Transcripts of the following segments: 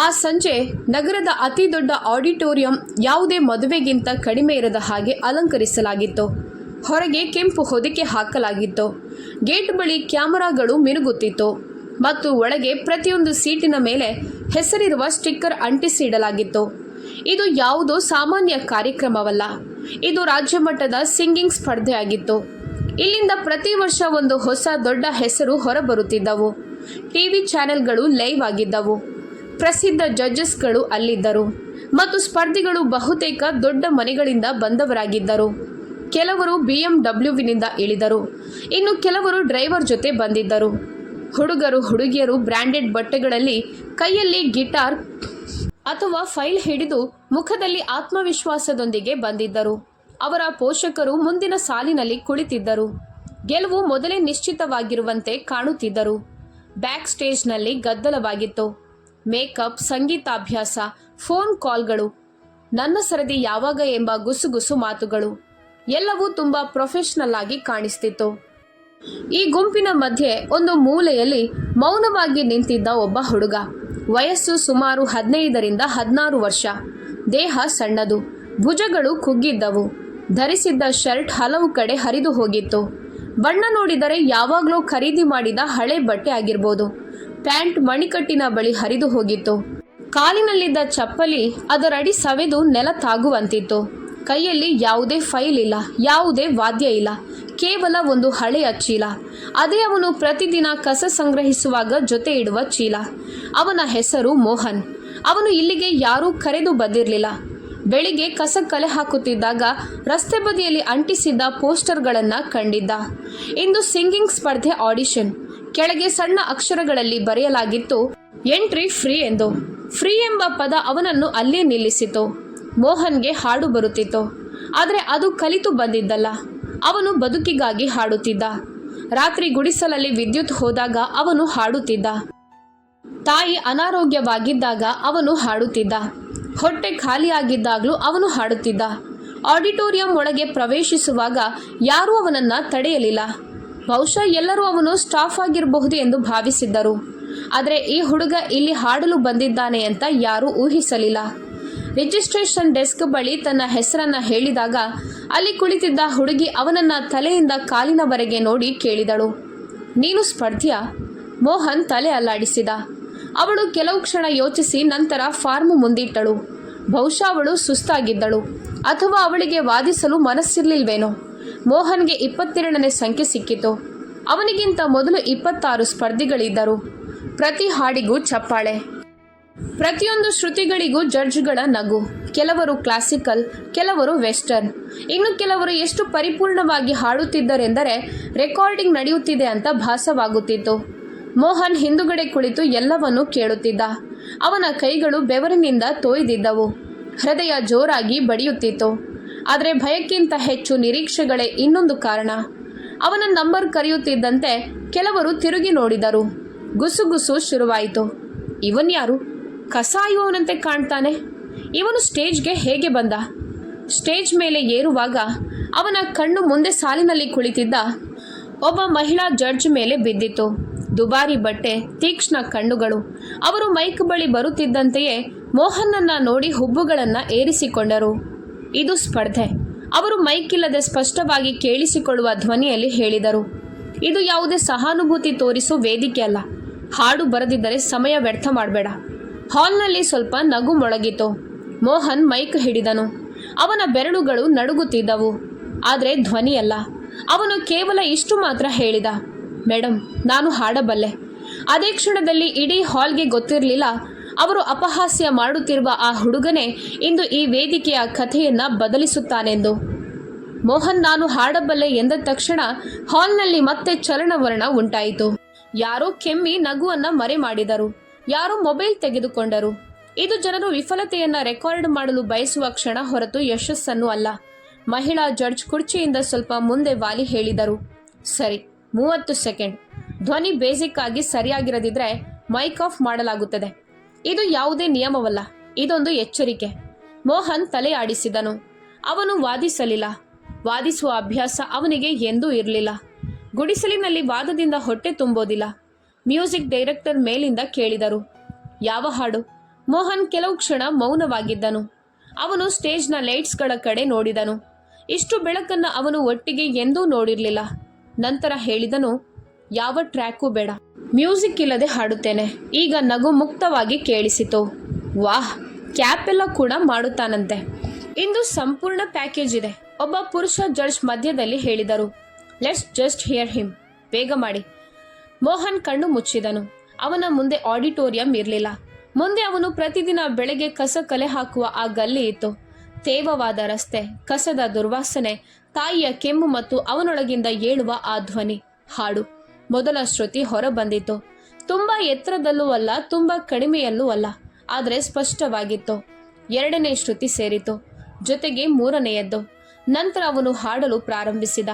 ಆ ಸಂಜೆ ನಗರದ ಅತಿ ದೊಡ್ಡ ಆಡಿಟೋರಿಯಂ ಯಾವುದೇ ಮದುವೆಗಿಂತ ಕಡಿಮೆ ಇರದ ಹಾಗೆ ಅಲಂಕರಿಸಲಾಗಿತ್ತು. ಹೊರಗೆ ಕೆಂಪು ಹೊದಿಕೆ ಹಾಕಲಾಗಿತ್ತು. ಗೇಟ್ ಬಳಿ ಕ್ಯಾಮರಾಗಳು ಮಿನುಗುತ್ತಿತ್ತು. ಮತ್ತು ಒಳಗೆ ಪ್ರತಿಯೊಂದು ಸೀಟಿನ ಮೇಲೆ ಹೆಸರಿರುವ ಸ್ಟಿಕ್ಕರ್ ಅಂಟಿಸಿಡಲಾಗಿತ್ತು. ಇದು ಯಾವುದೋ ಸಾಮಾನ್ಯ ಕಾರ್ಯಕ್ರಮವಲ್ಲ. ಇದು ರಾಜ್ಯ ಮಟ್ಟದ ಸಿಂಗಿಂಗ್ ಸ್ಪರ್ಧೆಯಾಗಿತ್ತು. ಇಲ್ಲಿಂದ ಪ್ರತಿ ವರ್ಷ ಒಂದು ಹೊಸ ದೊಡ್ಡ ಹೆಸರು ಹೊರಬರುತ್ತಿದ್ದವು. ಟಿವಿ ಚಾನೆಲ್ಗಳು ಲೈವ್ ಆಗಿದ್ದವು. ಪ್ರಸಿದ್ಧ ಜಡ್ಜಸ್ಗಳು ಅಲ್ಲಿದ್ದರು ಮತ್ತು ಸ್ಪರ್ಧಿಗಳು ಬಹುತೇಕ ದೊಡ್ಡ ಮನೆಗಳಿಂದ ಬಂದವರಾಗಿದ್ದರು. ಕೆಲವರು ಬಿ ಎಂ ಡಬ್ಲ್ಯೂವಿನಿಂದ ಇಳಿದರು. ಇನ್ನು ಕೆಲವರು ಡ್ರೈವರ್ ಜೊತೆ ಬಂದಿದ್ದರು. ಹುಡುಗರು, ಹುಡುಗಿಯರು ಬ್ರ್ಯಾಂಡೆಡ್ ಬಟ್ಟೆಗಳಲ್ಲಿ ಕೈಯಲ್ಲಿ ಗಿಟಾರ್ ಅಥವಾ ಫೈಲ್ ಹಿಡಿದು ಮುಖದಲ್ಲಿ ಆತ್ಮವಿಶ್ವಾಸದೊಂದಿಗೆ ಬಂದಿದ್ದರು. ಅವರ ಪೋಷಕರು ಮುಂದಿನ ಸಾಲಿನಲ್ಲಿ ಕುಳಿತಿದ್ದರು. ಗೆಲುವು ಮೊದಲೇ ನಿಶ್ಚಿತವಾಗಿರುವಂತೆ ಕಾಣುತ್ತಿದ್ದರು. ಬ್ಯಾಕ್ ಸ್ಟೇಜ್ನಲ್ಲಿ ಗದ್ದಲವಾಗಿತ್ತು. ಮೇಕಪ್, ಸಂಗೀತಾಭ್ಯಾಸ, ಫೋನ್ ಕಾಲ್ಗಳು, ನನ್ನ ಸರದಿ ಯಾವಾಗ ಎಂಬ ಗುಸುಗುಸು ಮಾತುಗಳು, ಎಲ್ಲವೂ ತುಂಬಾ ಪ್ರೊಫೆಷನಲ್ ಆಗಿ ಕಾಣಿಸ್ತಿತ್ತು. ಈ ಗುಂಪಿನ ಮಧ್ಯೆ ಒಂದು ಮೂಲೆಯಲ್ಲಿ ಮೌನವಾಗಿ ನಿಂತಿದ್ದ ಒಬ್ಬ ಹುಡುಗ. ವಯಸ್ಸು ಸುಮಾರು ಹದಿನೈದರಿಂದ ಹದಿನಾರು ವರ್ಷ. ದೇಹ ಸಣ್ಣದು, ಭುಜಗಳು ಕುಗ್ಗಿದ್ದವು. ಧರಿಸಿದ್ದ ಶರ್ಟ್ ಹಲವು ಕಡೆ ಹರಿದು ಹೋಗಿತ್ತು. ಬಣ್ಣ ನೋಡಿದರೆ ಯಾವಾಗಲೂ ಖರೀದಿ ಮಾಡಿದ ಹಳೆ ಬಟ್ಟೆ ಆಗಿರ್ಬೋದು. ಪ್ಯಾಂಟ್ ಮಣಿಕಟ್ಟಿನ ಬಳಿ ಹರಿದು ಹೋಗಿತ್ತು. ಕಾಲಿನಲ್ಲಿದ್ದ ಚಪ್ಪಲಿ ಅದರಡಿ ಸವೆದು ನೆಲ ತಾಗುವಂತಿತ್ತು. ಕೈಯಲ್ಲಿ ಯಾವುದೇ ಫೈಲ್ ಇಲ್ಲ, ಯಾವುದೇ ವಾದ್ಯ ಇಲ್ಲ, ಕೇವಲ ಒಂದು ಹಳೆಯ ಚೀಲ. ಅದೇ ಅವನು ಪ್ರತಿದಿನ ಕಸ ಸಂಗ್ರಹಿಸುವಾಗ ಜೊತೆ ಇಡುವ ಚೀಲ. ಅವನ ಹೆಸರು ಮೋಹನ್. ಅವನು ಇಲ್ಲಿಗೆ ಯಾರೂ ಕರೆದು ಬಂದಿರಲಿಲ್ಲ. ಬೆಳಿಗ್ಗೆ ಕಸ ಕಲೆ ಹಾಕುತ್ತಿದ್ದಾಗ ರಸ್ತೆ ಬದಿಯಲ್ಲಿ ಅಂಟಿಸಿದ್ದ ಪೋಸ್ಟರ್ಗಳನ್ನು ಕಂಡಿದ್ದ. ಇಂದು ಸಿಂಗಿಂಗ್ ಸ್ಪರ್ಧೆ ಆಡಿಷನ್. ಕೆಳಗೆ ಸಣ್ಣ ಅಕ್ಷರಗಳಲ್ಲಿ ಬರೆಯಲಾಗಿತ್ತು, ಎಂಟ್ರಿ ಫ್ರೀ ಎಂದು. ಫ್ರೀ ಎಂಬ ಪದ ಅವನನ್ನು ಅಲ್ಲೇ ನಿಲ್ಲಿಸಿತು ಮೋಹನ್ಗೆ ಹಾಡು ಬರುತ್ತಿತ್ತು. ಆದರೆ ಅದು ಕಲಿತು ಬಂದಿದ್ದಲ್ಲ. ಅವನು ಬದುಕಿಗಾಗಿ ಹಾಡುತ್ತಿದ್ದ. ರಾತ್ರಿ ಗುಡಿಸಲಲ್ಲಿ ವಿದ್ಯುತ್ ಹೋದಾಗ ಅವನು ಹಾಡುತ್ತಿದ್ದ. ತಾಯಿ ಅನಾರೋಗ್ಯವಾಗಿದ್ದಾಗ ಅವನು ಹಾಡುತ್ತಿದ್ದ. ಹೊಟ್ಟೆ ಖಾಲಿಯಾಗಿದ್ದಾಗಲೂ ಅವನು ಹಾಡುತ್ತಿದ್ದ. ಆಡಿಟೋರಿಯಂ ಒಳಗೆ ಪ್ರವೇಶಿಸುವಾಗ ಯಾರೂ ಅವನನ್ನ ತಡೆಯಲಿಲ್ಲ. ಬಹುಶಃ ಎಲ್ಲರೂ ಅವನು ಸ್ಟಾಫ್ ಆಗಿರಬಹುದು ಎಂದು ಭಾವಿಸಿದ್ದರು. ಆದರೆ ಈ ಹುಡುಗ ಇಲ್ಲಿ ಹಾಡಲು ಬಂದಿದ್ದಾನೆ ಅಂತ ಯಾರೂ ಊಹಿಸಲಿಲ್ಲ. ರಿಜಿಸ್ಟ್ರೇಷನ್ ಡೆಸ್ಕ್ ಬಳಿ ತನ್ನ ಹೆಸರನ್ನ ಹೇಳಿದಾಗ ಅಲ್ಲಿ ಕುಳಿತಿದ್ದ ಹುಡುಗಿ ಅವನನ್ನ ತಲೆಯಿಂದ ಕಾಲಿನವರೆಗೆ ನೋಡಿ ಕೇಳಿದಳು. ನೀನು ಸ್ಪರ್ಧಿಯ? ಮೋಹನ್ ತಲೆ ಅಲ್ಲಾಡಿಸಿದ. ಅವಳು ಕೆಲವು ಕ್ಷಣ ಯೋಚಿಸಿ ನಂತರ ಫಾರ್ಮ್ ಮುಂದಿಟ್ಟಳು. ಬಹುಶಃ ಅವಳು ಸುಸ್ತಾಗಿದ್ದಳು. ಅಥವಾ ಅವಳಿಗೆ ವಾದಿಸಲು ಮನಸ್ಸಿರ್ಲಿಲ್ವೇನೋ. ಮೋಹನ್ಗೆ ಇಪ್ಪತ್ತೆರಡನೇ ಸಂಖ್ಯೆ ಸಿಕ್ಕಿತು. ಅವನಿಗಿಂತ ಮೊದಲು ಇಪ್ಪತ್ತಾರು ಸ್ಪರ್ಧಿಗಳಿದ್ದರು. ಪ್ರತಿ ಹಾಡಿಗೂ ಚಪ್ಪಾಳೆ. ಪ್ರತಿಯೊಂದು ಶ್ರುತಿಗಳಿಗೂ ಜಡ್ಜ್ಗಳ ನಗು. ಕೆಲವರು ಕ್ಲಾಸಿಕಲ್, ಕೆಲವರು ವೆಸ್ಟರ್ನ್. ಇನ್ನು ಕೆಲವರು ಎಷ್ಟು ಪರಿಪೂರ್ಣವಾಗಿ ಹಾಡುತ್ತಿದ್ದರೆಂದರೆ ರೆಕಾರ್ಡಿಂಗ್ ನಡೆಯುತ್ತಿದೆ ಅಂತ ಭಾಸವಾಗುತ್ತಿತ್ತು. ಮೋಹನ್ ಹಿಂದುಗಡೆ ಕುಳಿತು ಎಲ್ಲವನ್ನೂ ಕೇಳುತ್ತಿದ್ದ. ಅವನ ಕೈಗಳು ಬೆವರಿನಿಂದ ತೋಯ್ದಿದ್ದವು. ಹೃದಯ ಜೋರಾಗಿ ಬಡಿಯುತ್ತಿತ್ತು. ಆದರೆ ಭಯಕ್ಕಿಂತ ಹೆಚ್ಚು ನಿರೀಕ್ಷೆಗಳೇ ಇನ್ನೊಂದು ಕಾರಣ. ಅವನ ನಂಬರ್ ಕರೆಯುತ್ತಿದ್ದಂತೆ ಕೆಲವರು ತಿರುಗಿ ನೋಡಿದರು. ಗುಸುಗುಸು ಶುರುವಾಯಿತು. ಇವನ್ ಯಾರು? ಕಸಾಯುವವನಂತೆ ಕಾಣ್ತಾನೆ? ಇವನು ಸ್ಟೇಜ್ಗೆ ಹೇಗೆ ಬಂದ? ಸ್ಟೇಜ್ ಮೇಲೆ ಏರುವಾಗ ಅವನ ಕಣ್ಣು ಮುಂದೆ ಸಾಲಿನಲ್ಲಿ ಕುಳಿತಿದ್ದ ಒಬ್ಬ ಮಹಿಳಾ ಜಡ್ಜ್ ಮೇಲೆ ಬಿದ್ದಿತು ದುಬಾರಿ ಬಟ್ಟೆ, ತೀಕ್ಷ್ಣ ಕಣ್ಣುಗಳು. ಅವರು ಮೈಕ್ ಬಳಿ ಬರುತ್ತಿದ್ದಂತೆಯೇ ಮೋಹನ್ನನ್ನ ನೋಡಿ ಹುಬ್ಬುಗಳನ್ನು ಏರಿಸಿಕೊಂಡರು. ಇದು ಸ್ಪರ್ಧೆ. ಅವರು ಮೈಕ್ ಇಲ್ಲದೆ ಸ್ಪಷ್ಟವಾಗಿ ಕೇಳಿಸಿಕೊಳ್ಳುವ ಧ್ವನಿಯಲ್ಲಿ ಹೇಳಿದರು. ಇದು ಯಾವುದೇ ಸಹಾನುಭೂತಿ ತೋರಿಸೋ ವೇದಿಕೆ ಅಲ್ಲ. ಹಾಡು ಬರದಿದ್ದರೆ ಸಮಯ ವ್ಯರ್ಥ ಮಾಡಬೇಡ. ಹಾಲ್ನಲ್ಲಿ ಸ್ವಲ್ಪ ನಗು ಮೊಳಗಿತು. ಮೋಹನ್ ಮೈಕ್ ಹಿಡಿದನು. ಅವನ ಬೆರಳುಗಳು ನಡುಗುತ್ತಿದ್ದವು. ಆದರೆ ಧ್ವನಿಯಲ್ಲ. ಅವನು ಕೇವಲ ಇಷ್ಟು ಮಾತ್ರ ಹೇಳಿದ. ಮೇಡಮ್ ನಾನು ಹಾಡಬಲ್ಲೆ. ಅದೇ ಕ್ಷಣದಲ್ಲಿ ಇಡೀ ಹಾಲ್ಗೆ ಗೊತ್ತಿರಲಿಲ್ಲ. ಅವರು ಅಪಹಾಸ್ಯ ಮಾಡುತ್ತಿರುವ ಆ ಹುಡುಗನೇ ಇಂದು ಈ ವೇದಿಕೆಯ ಕಥೆಯನ್ನ ಬದಲಿಸುತ್ತಾನೆಂದು. ಮೋಹನ್, ನಾನು ಹಾಡಬಲ್ಲೆ ಎಂದ ತಕ್ಷಣ ಹಾಲ್ನಲ್ಲಿ ಮತ್ತೆ ಚಲನವಲನ ಉಂಟಾಯಿತು. ಯಾರೋ ಕೆಮ್ಮಿ ನಗುವನ್ನ ಮರೆ ಮಾಡಿದರು. ಯಾರೋ ಮೊಬೈಲ್ ತೆಗೆದುಕೊಂಡರು. ಇದು ಜನರು ವಿಫಲತೆಯನ್ನ ರೆಕಾರ್ಡ್ ಮಾಡಲು ಬಯಸುವ ಕ್ಷಣ ಹೊರತು ಯಶಸ್ಸನ್ನು ಅಲ್ಲ. ಮಹಿಳಾ ಜಡ್ಜ್ ಕುರ್ಚಿಯಿಂದ ಸ್ವಲ್ಪ ಮುಂದೆ ವಾಲಿ ಹೇಳಿದರು. ಸರಿ. ಮೂವತ್ತು ಸೆಕೆಂಡ್. ಧ್ವನಿ ಬೇಸಿಕ್ ಆಗಿ ಸರಿಯಾಗಿರದಿದ್ರೆ ಮೈಕ್ ಆಫ್ ಮಾಡಲಾಗುತ್ತದೆ. ಇದು ಯಾವುದೇ ನಿಯಮವಲ್ಲ. ಇದೊಂದು ಎಚ್ಚರಿಕೆ. ಮೋಹನ್ ತಲೆ ಆಡಿಸಿದನು. ಅವನು ವಾದಿಸಲಿಲ್ಲ. ವಾದಿಸುವ ಅಭ್ಯಾಸ ಅವನಿಗೆ ಎಂದೂ ಇರಲಿಲ್ಲ. ಗುಡಿಸಲಿನಲ್ಲಿ ವಾದದಿಂದ ಹೊಟ್ಟೆ ತುಂಬೋದಿಲ್ಲ. ಮ್ಯೂಸಿಕ್ ಡೈರೆಕ್ಟರ್ ಮೇಲಿಂದ ಕೇಳಿದರು. ಯಾವ ಹಾಡು? ಮೋಹನ್ ಕೆಲವು ಕ್ಷಣ ಮೌನವಾಗಿದ್ದನು. ಅವನು ಸ್ಟೇಜ್ನ ಲೈಟ್ಸ್ಗಳ ಕಡೆ ನೋಡಿದನು. ಇಷ್ಟು ಬೆಳಕನ್ನು ಅವನು ಒಟ್ಟಿಗೆ ಎಂದೂ ನೋಡಿರಲಿಲ್ಲ. ನಂತರ ಹೇಳಿದನು, ಯಾವ ಟ್ರ್ಯಾಕು ಬೇಡ. ಮ್ಯೂಸಿಕ್ ಇಲ್ಲದೆ ಹಾಡುತ್ತೇನೆ. ಈಗ ನಗು ಮುಕ್ತವಾಗಿ ಕೇಳಿಸಿತು. ವಾಹ್, ಕ್ಯಾಪ್ ಎಲ್ಲ ಕೂಡ ಮಾಡುತ್ತಾನಂತೆ. ಇಂದು ಸಂಪೂರ್ಣ ಪ್ಯಾಕೇಜ್ ಇದೆ. ಒಬ್ಬ ಪುರುಷ ಜಡ್ಜ್ ಮಧ್ಯದಲ್ಲಿ ಹೇಳಿದರು. Let's just hear him. ಬೇಗ ಮಾಡಿ. ಮೋಹನ್ ಕಣ್ಣು ಮುಚ್ಚಿದನು. ಅವನ ಮುಂದೆ ಆಡಿಟೋರಿಯಂ ಇರಲಿಲ್ಲ. ಮುಂದೆ ಅವನು ಪ್ರತಿದಿನ ಬೆಳಗ್ಗೆ ಕಸ ಕಲೆ ಹಾಕುವ ಆ ಗಲ್ಲಿ ಇತ್ತು. ತೇವವಾದ ರಸ್ತೆ, ಕಸದ ದುರ್ವಾಸನೆ ತಾಯಿಯ ಕೆಮ್ಮು ಮತ್ತು ಅವನೊಳಗಿಂದ ಏಳುವ ಆ ಧ್ವನಿ, ಹಾಡು. ಮೊದಲ ಶ್ರುತಿ ಹೊರ ಬಂದಿತ್ತು ತುಂಬಾ ಎತ್ತರದಲ್ಲೂ ಅಲ್ಲ, ತುಂಬಾ ಕಡಿಮೆಯಲ್ಲೂ ಅಲ್ಲ, ಆದರೆ ಸ್ಪಷ್ಟವಾಗಿತ್ತು. ಎರಡನೇ ಶ್ರುತಿ ಸೇರಿತು. ಜೊತೆಗೆ ಮೂರನೆಯದ್ದು. ನಂತರ ಅವನು ಹಾಡಲು ಪ್ರಾರಂಭಿಸಿದ.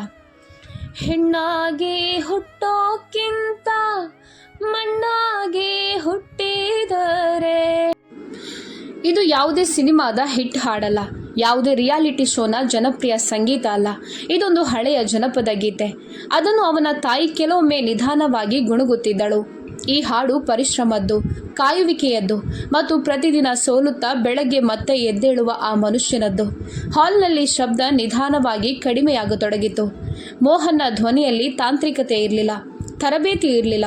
ಹೆಣ್ಣಾಗೆ ಹುಟ್ಟೋಕ್ಕಿಂತ ಮಣ್ಣಾಗೆ ಹುಟ್ಟಿದರೆ ಇದು ಯಾವುದೇ ಸಿನಿಮಾದ ಹಿಟ್ ಹಾಡಲ್ಲ, ಯಾವುದೇ ರಿಯಾಲಿಟಿ ಶೋನ ಜನಪ್ರಿಯ ಸಂಗೀತ ಅಲ್ಲ. ಇದೊಂದು ಹಳೆಯ ಜನಪದ ಗೀತೆ. ಅದನ್ನು ಅವನ ತಾಯಿ ಕೆಲವೊಮ್ಮೆ ನಿಧಾನವಾಗಿ ಗುಣಗುತ್ತಿದ್ದಳು. ಈ ಹಾಡು ಪರಿಶ್ರಮದ್ದು, ಕಾಯುವಿಕೆಯದ್ದು ಮತ್ತು ಪ್ರತಿದಿನ ಸೋಲುತ್ತಾ ಬೆಳಗ್ಗೆ ಮತ್ತೆ ಎದ್ದೇಳುವ ಆ ಮನುಷ್ಯನದ್ದು. ಹಾಲ್ನಲ್ಲಿ ಶಬ್ದ ನಿಧಾನವಾಗಿ ಕಡಿಮೆಯಾಗತೊಡಗಿತು. ಮೋಹನ್ನ ಧ್ವನಿಯಲ್ಲಿ ತಾಂತ್ರಿಕತೆ ಇರಲಿಲ್ಲ. ತರಬೇತಿ ಇರಲಿಲ್ಲ.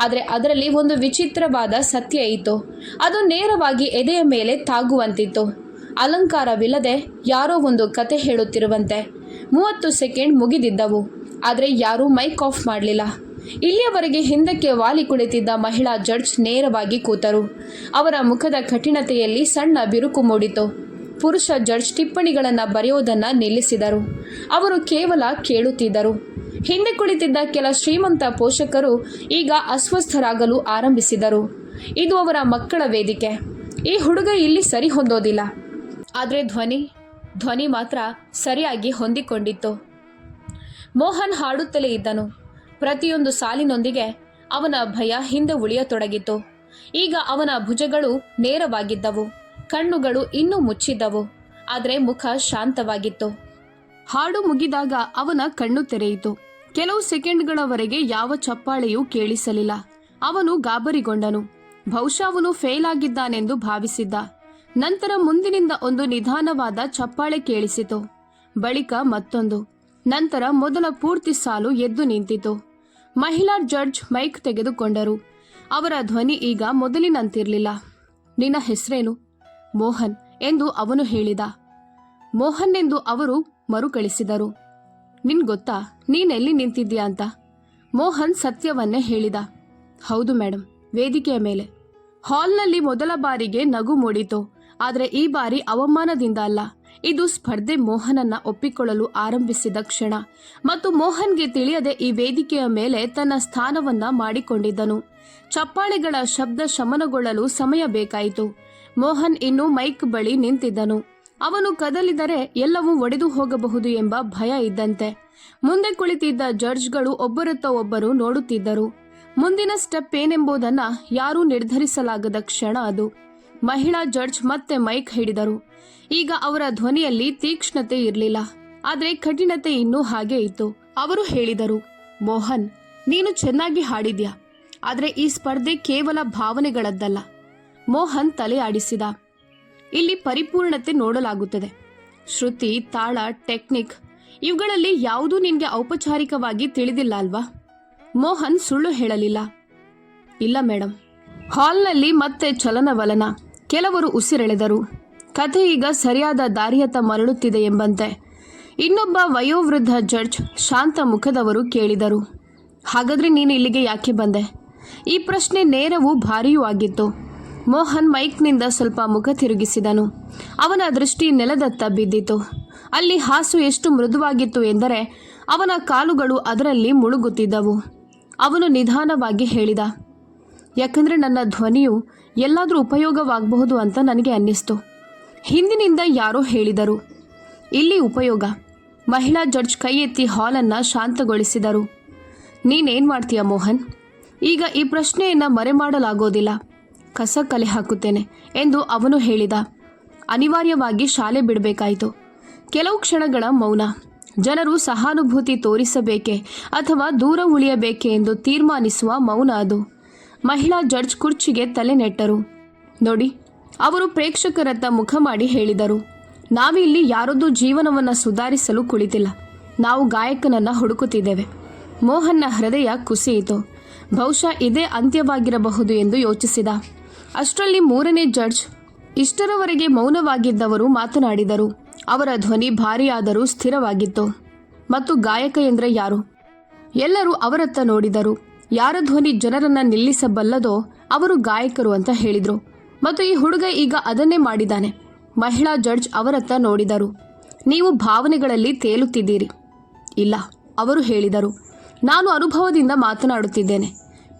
ಆದರೆ ಅದರಲ್ಲಿ ಒಂದು ವಿಚಿತ್ರವಾದ ಸತ್ಯ ಇತ್ತು. ಅದು ನೇರವಾಗಿ ಎದೆಯ ಮೇಲೆ ತಾಗುವಂತಿತ್ತು. ಅಲಂಕಾರವಿಲ್ಲದೆ ಯಾರೋ ಒಂದು ಕತೆ ಹೇಳುತ್ತಿರುವಂತೆ. ಮೂವತ್ತು ಸೆಕೆಂಡ್ ಮುಗಿದಿದ್ದವು. ಆದರೆ ಯಾರೂ ಮೈಕ್ ಆಫ್ ಮಾಡಲಿಲ್ಲ. ಇಲ್ಲಿಯವರೆಗೆ ಹಿಂದಕ್ಕೆ ವಾಲಿ ಕುಳಿತಿದ್ದ ಮಹಿಳಾ ಜಡ್ಜ್ ನೇರವಾಗಿ ಕೂತರು. ಅವರ ಮುಖದ ಕಠಿಣತೆಯಲ್ಲಿ ಸಣ್ಣ ಬಿರುಕು ಮೂಡಿತು. ಪುರುಷ ಜಡ್ಜ್ ಟಿಪ್ಪಣಿಗಳನ್ನು ಬರೆಯೋದನ್ನು ನಿಲ್ಲಿಸಿದರು. ಅವರು ಕೇವಲ ಕೇಳುತ್ತಿದ್ದರು. ಹಿಂದೆ ಕುಳಿತಿದ್ದ ಕೆಲ ಶ್ರೀಮಂತ ಪೋಷಕರು ಈಗ ಅಸ್ವಸ್ಥರಾಗಲು ಆರಂಭಿಸಿದರು. ಇದು ಅವರ ಮಕ್ಕಳ ವೇದಿಕೆ. ಈ ಹುಡುಗ ಇಲ್ಲಿ ಸರಿ ಹೊಂದೋದಿಲ್ಲ. ಆದರೆ ಧ್ವನಿ ಧ್ವನಿ ಮಾತ್ರ ಸರಿಯಾಗಿ ಹೊಂದಿಕೊಂಡಿತ್ತು. ಮೋಹನ್ ಹಾಡುತ್ತಲೇ ಇದ್ದನು. ಪ್ರತಿಯೊಂದು ಸಾಲಿನೊಂದಿಗೆ ಅವನ ಭಯ ಹಿಂದೆ ಉಳಿಯತೊಡಗಿತು. ಈಗ ಅವನ ಭುಜಗಳು ನೇರವಾಗಿದ್ದವು. ಕಣ್ಣುಗಳು ಇನ್ನೂ ಮುಚ್ಚಿದ್ದವು. ಆದರೆ ಮುಖ ಶಾಂತವಾಗಿತ್ತು. ಹಾಡು ಮುಗಿದಾಗ ಅವನ ಕಣ್ಣು ತೆರೆಯಿತು. ಕೆಲವು ಸೆಕೆಂಡ್ಗಳವರೆಗೆ ಯಾವ ಚಪ್ಪಾಳೆಯೂ ಕೇಳಿಸಲಿಲ್ಲ. ಅವನು ಗಾಬರಿಗೊಂಡನು. ಬಹುಶಃ ಅವನು ಫೇಲ್ ಆಗಿದ್ದಾನೆಂದು ಭಾವಿಸಿದ್ದ. ನಂತರ ಮುಂದಿನಿಂದ ಒಂದು ನಿಧಾನವಾದ ಚಪ್ಪಾಳೆ ಕೇಳಿಸಿತು. ಬಳಿಕ ಮತ್ತೊಂದು. ನಂತರ ಮೊದಲ ಪೂರ್ತಿ ಸಾಲು ಎದ್ದು ನಿಂತಿತು. ಮಹಿಳಾ ಜಡ್ಜ್ ಮೈಕ್ ತೆಗೆದುಕೊಂಡರು. ಅವರ ಧ್ವನಿ ಈಗ ಮೊದಲಿನಂತಿರಲಿಲ್ಲ. ನಿನ್ನ ಹೆಸರೇನು? ಮೋಹನ್ ಎಂದು ಅವನು ಹೇಳಿದ. ಮೋಹನ್ ಎಂದು ಅವರು ಮರುಕಳಿಸಿದರು. ನಿನ್ ಗೊತ್ತಾ? ನೀನೆಲ್ಲಿ ನಿಂತಿದ್ದೀಯಾ ಅಂತ? ಮೋಹನ್ ಸತ್ಯವನ್ನೇ ಹೇಳಿದ. ಹೌದು ಮೇಡಮ್ ವೇದಿಕೆಯ ಮೇಲೆ. ಹಾಲ್ನಲ್ಲಿ ಮೊದಲ ಬಾರಿಗೆ ನಗು ಮೂಡಿತು. ಆದರೆ ಈ ಬಾರಿ ಅವಮಾನದಿಂದ ಅಲ್ಲ. ಇದು ಸ್ಪರ್ಧೆ ಮೋಹನನ್ನ ಒಪ್ಪಿಕೊಳ್ಳಲು ಆರಂಭಿಸಿದ ಕ್ಷಣ. ಮತ್ತು ಮೋಹನ್ಗೆ ತಿಳಿಯದೆ ಈ ವೇದಿಕೆಯ ಮೇಲೆ ತನ್ನ ಸ್ಥಾನವನ್ನ ಮಾಡಿಕೊಂಡಿದ್ದನು. ಚಪ್ಪಾಳೆಗಳ ಶಬ್ದ ಶಮನಗೊಳ್ಳಲು ಸಮಯ ಬೇಕಾಯಿತು. ಮೋಹನ್ ಇನ್ನು ಮೈಕ್ ಬಳಿ ನಿಂತಿದ್ದನು. ಅವನು ಕದಲಿದರೆ ಎಲ್ಲವೂ ಒಡೆದು ಹೋಗಬಹುದು ಎಂಬ ಭಯ ಇದ್ದಂತೆ. ಮುಂದೆ ಕುಳಿತಿದ್ದ ಜಡ್ಜ್ಗಳು ಒಬ್ಬರತ್ತ ಒಬ್ಬರು ನೋಡುತ್ತಿದ್ದರು. ಮುಂದಿನ ಸ್ಟೆಪ್ ಏನೆಂಬುದನ್ನ ಯಾರೂ ನಿರ್ಧರಿಸಲಾಗದ ಕ್ಷಣ ಅದು. ಮಹಿಳಾ ಜಡ್ಜ್ ಮತ್ತೆ ಮೈಕ್ ಹಿಡಿದರು. ಈಗ ಅವರ ಧ್ವನಿಯಲ್ಲಿ ತೀಕ್ಷ್ಣತೆ ಇರಲಿಲ್ಲ. ಆದರೆ ಕಠಿಣತೆ ಇನ್ನೂ ಹಾಗೆ ಇತ್ತು. ಅವರು ಹೇಳಿದರು, ಮೋಹನ್, ನೀನು ಚೆನ್ನಾಗಿ ಹಾಡಿದ್ಯಾ? ಆದರೆ ಈ ಸ್ಪರ್ಧೆ ಕೇವಲ ಭಾವನೆಗಳದ್ದಲ್ಲ. ಮೋಹನ್ ತಲೆ ಆಡಿಸಿದ ಇಲ್ಲಿ ಪರಿಪೂರ್ಣತೆ ನೋಡಲಾಗುತ್ತದೆ. ಶ್ರುತಿ, ತಾಳ, ಟೆಕ್ನಿಕ್ ಇವುಗಳಲ್ಲಿ ಯಾವುದೂ ನಿನಗೆ ಔಪಚಾರಿಕವಾಗಿ ತಿಳಿದಿಲ್ಲ ಅಲ್ವಾ? ಮೋಹನ್ ಸುಳ್ಳು ಹೇಳಲಿಲ್ಲ. ಇಲ್ಲ ಮೇಡಮ್ ಹಾಲ್ನಲ್ಲಿ ಮತ್ತೆ ಚಲನವಲನ. ಕೆಲವರು ಉಸಿರೆಳೆದರು. ಕಥೆ ಈಗ ಸರಿಯಾದ ದಾರಿಯತ್ತ ಮರಳುತ್ತಿದೆ ಎಂಬಂತೆ. ಇನ್ನೊಬ್ಬ ವಯೋವೃದ್ಧ ಜಡ್ಜ್ ಶಾಂತ ಮುಖದವರು ಕೇಳಿದರು. ಹಾಗಾದ್ರೆ ನೀನು ಇಲ್ಲಿಗೆ ಯಾಕೆ ಬಂದೆ? ಈ ಪ್ರಶ್ನೆ ನೇರವೂ ಭಾರಿಯೂ ಆಗಿತ್ತು. ಮೋಹನ್ ಮೈಕ್ನಿಂದ ಸ್ವಲ್ಪ ಮುಖ ತಿರುಗಿಸಿದನು. ಅವನ ದೃಷ್ಟಿ ನೆಲದತ್ತ ಬಿದ್ದಿತು. ಅಲ್ಲಿ ಹಾಸು ಎಷ್ಟು ಮೃದುವಾಗಿತ್ತು ಎಂದರೆ, ಅವನ ಕಾಲುಗಳು ಅದರಲ್ಲಿ ಮುಳುಗುತ್ತಿದ್ದವು. ಅವನು ನಿಧಾನವಾಗಿ ಹೇಳಿದ, ಯಾಕಂದರೆ ನನ್ನ ಧ್ವನಿಯು ಎಲ್ಲಾದರೂ ಉಪಯೋಗವಾಗಬಹುದು ಅಂತ ನನಗೆ ಅನ್ನಿಸ್ತು. ಹಿಂದಿನಿಂದ ಯಾರೋ ಹೇಳಿದರು. ಇಲ್ಲಿ ಉಪಯೋಗ. ಮಹಿಳಾ ಜಡ್ಜ್ ಕೈ ಎತ್ತಿ ಹಾಲನ್ನು ಶಾಂತಗೊಳಿಸಿದರು. ನೀನೇನು ಮಾಡ್ತೀಯ ಮೋಹನ್? ಈಗ ಈ ಪ್ರಶ್ನೆಯನ್ನು ಮರೆಮಾಡಲಾಗೋದಿಲ್ಲ. ಕಸ ಕಲೆ ಹಾಕುತ್ತೇನೆ ಎಂದು ಅವನು ಹೇಳಿದ. ಅನಿವಾರ್ಯವಾಗಿ ಶಾಲೆ ಬಿಡಬೇಕಾಯಿತು. ಕೆಲವು ಕ್ಷಣಗಳ ಮೌನ. ಜನರು ಸಹಾನುಭೂತಿ ತೋರಿಸಬೇಕೆ ಅಥವಾ ದೂರ ಉಳಿಯಬೇಕೆ ಎಂದು ತೀರ್ಮಾನಿಸುವ ಮೌನ ಅದು. ಮಹಿಳಾ ಜಡ್ಜ್ ಕುರ್ಚಿಗೆ ತಲೆ ನೆಟ್ಟರು ನೋಡಿ, ಅವರು ಪ್ರೇಕ್ಷಕರತ್ತ ಮುಖ ಮಾಡಿ ಹೇಳಿದರು. ನಾವಿಲ್ಲಿ ಯಾರೊಂದು ಜೀವನವನ್ನು ಸುಧಾರಿಸಲು ಕುಳಿತಿಲ್ಲ. ನಾವು ಗಾಯಕನನ್ನು ಹುಡುಕುತ್ತಿದ್ದೇವೆ. ಮೋಹನ್ನ ಹೃದಯ ಕುಸಿಯಿತು. ಬಹುಶಃ ಇದೇ ಅಂತ್ಯವಾಗಿರಬಹುದು ಎಂದು ಯೋಚಿಸಿದ. ಅಷ್ಟರಲ್ಲಿ ಮೂರನೇ ಜಡ್ಜ್ ಇಷ್ಟರವರೆಗೆ ಮೌನವಾಗಿದ್ದವರು ಮಾತನಾಡಿದರು. ಅವರ ಧ್ವನಿ ಭಾರಿಯಾದರೂ ಸ್ಥಿರವಾಗಿತ್ತು. ಮತ್ತು ಗಾಯಕ ಎಂದರೆ ಯಾರು? ಎಲ್ಲರೂ ಅವರತ್ತ ನೋಡಿದರು. ಯಾರ ಧ್ವನಿ ಜನರನ್ನ ನಿಲ್ಲಿಸಬಲ್ಲದೋ ಅವರು ಗಾಯಕರು ಅಂತ ಹೇಳಿದರು. ಮತ್ತು ಈ ಹುಡುಗ ಈಗ ಅದನ್ನೇ ಮಾಡಿದ್ದಾನೆ. ಮಹಿಳಾ ಜಡ್ಜ್ ಅವರತ್ತ ನೋಡಿದರು. ನೀವು ಭಾವನೆಗಳಲ್ಲಿ ತೇಲುತ್ತಿದ್ದೀರಿ. ಇಲ್ಲ, ಅವರು ಹೇಳಿದರು. ನಾನು ಅನುಭವದಿಂದ ಮಾತನಾಡುತ್ತಿದ್ದೇನೆ.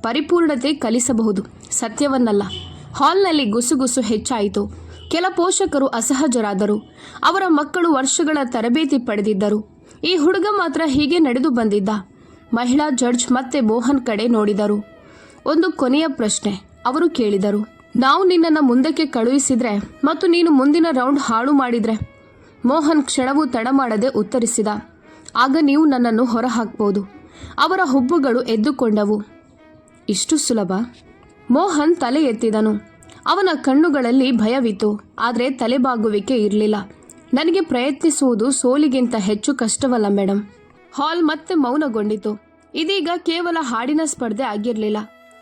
ಪರಿಪೂರ್ಣತೆ ಕಲಿಸಬಹುದು. ಸತ್ಯವನ್ನಲ್ಲ. ಹಾಲ್ನಲ್ಲಿ ಗುಸುಗುಸು ಹೆಚ್ಚಾಯಿತು. ಕೆಲ ಪೋಷಕರು ಅಸಹಜರಾದರು. ಅವರ ಮಕ್ಕಳು ವರ್ಷಗಳ ತರಬೇತಿ ಪಡೆದಿದ್ದರು. ಈ ಹುಡುಗ ಮಾತ್ರ ಹೀಗೆ ನಡೆದು ಬಂದಿದ್ದ. ಮಹಿಳಾ ಜಡ್ಜ್ ಮತ್ತೆ ಮೋಹನ್ ಕಡೆ ನೋಡಿದರು. ಒಂದು ಕೊನೆಯ ಪ್ರಶ್ನೆ, ಅವರು ಕೇಳಿದರು. ನಾವು ನಿನ್ನನ್ನು ಮುಂದಕ್ಕೆ ಕಳುಹಿಸಿದ್ರೆ ಮತ್ತು ನೀನು ಮುಂದಿನ ರೌಂಡ್ ಹಾಳು ಮಾಡಿದ್ರೆ? ಮೋಹನ್ ಕ್ಷಣವೂ ತಡ ಮಾಡದೆ ಉತ್ತರಿಸಿದ. ಆಗ ನೀವು ನನ್ನನ್ನು ಹೊರಹಾಕ್ಬೋದು. ಅವರ ಹುಬ್ಬುಗಳು ಎದ್ದುಕೊಂಡವು. ಇಷ್ಟು ಸುಲಭ? ಮೋಹನ್ ತಲೆ ಎತ್ತಿದನು. ಅವನ ಕಣ್ಣುಗಳಲ್ಲಿ ಭಯವಿತ್ತು. ಆದರೆ ತಲೆಬಾಗುವಿಕೆ ಇರಲಿಲ್ಲ. ನನಗೆ ಪ್ರಯತ್ನಿಸುವುದು ಸೋಲಿಗಿಂತ ಹೆಚ್ಚು ಕಷ್ಟವಲ್ಲ ಮೇಡಮ್ ಹಾಲ್ ಮತ್ತೆ ಮೌನಗೊಂಡಿತು. ಇದೀಗ ಕೇವಲ ಹಾಡಿನ ಸ್ಪರ್ಧೆ ಆಗಿರಲಿಲ್ಲ.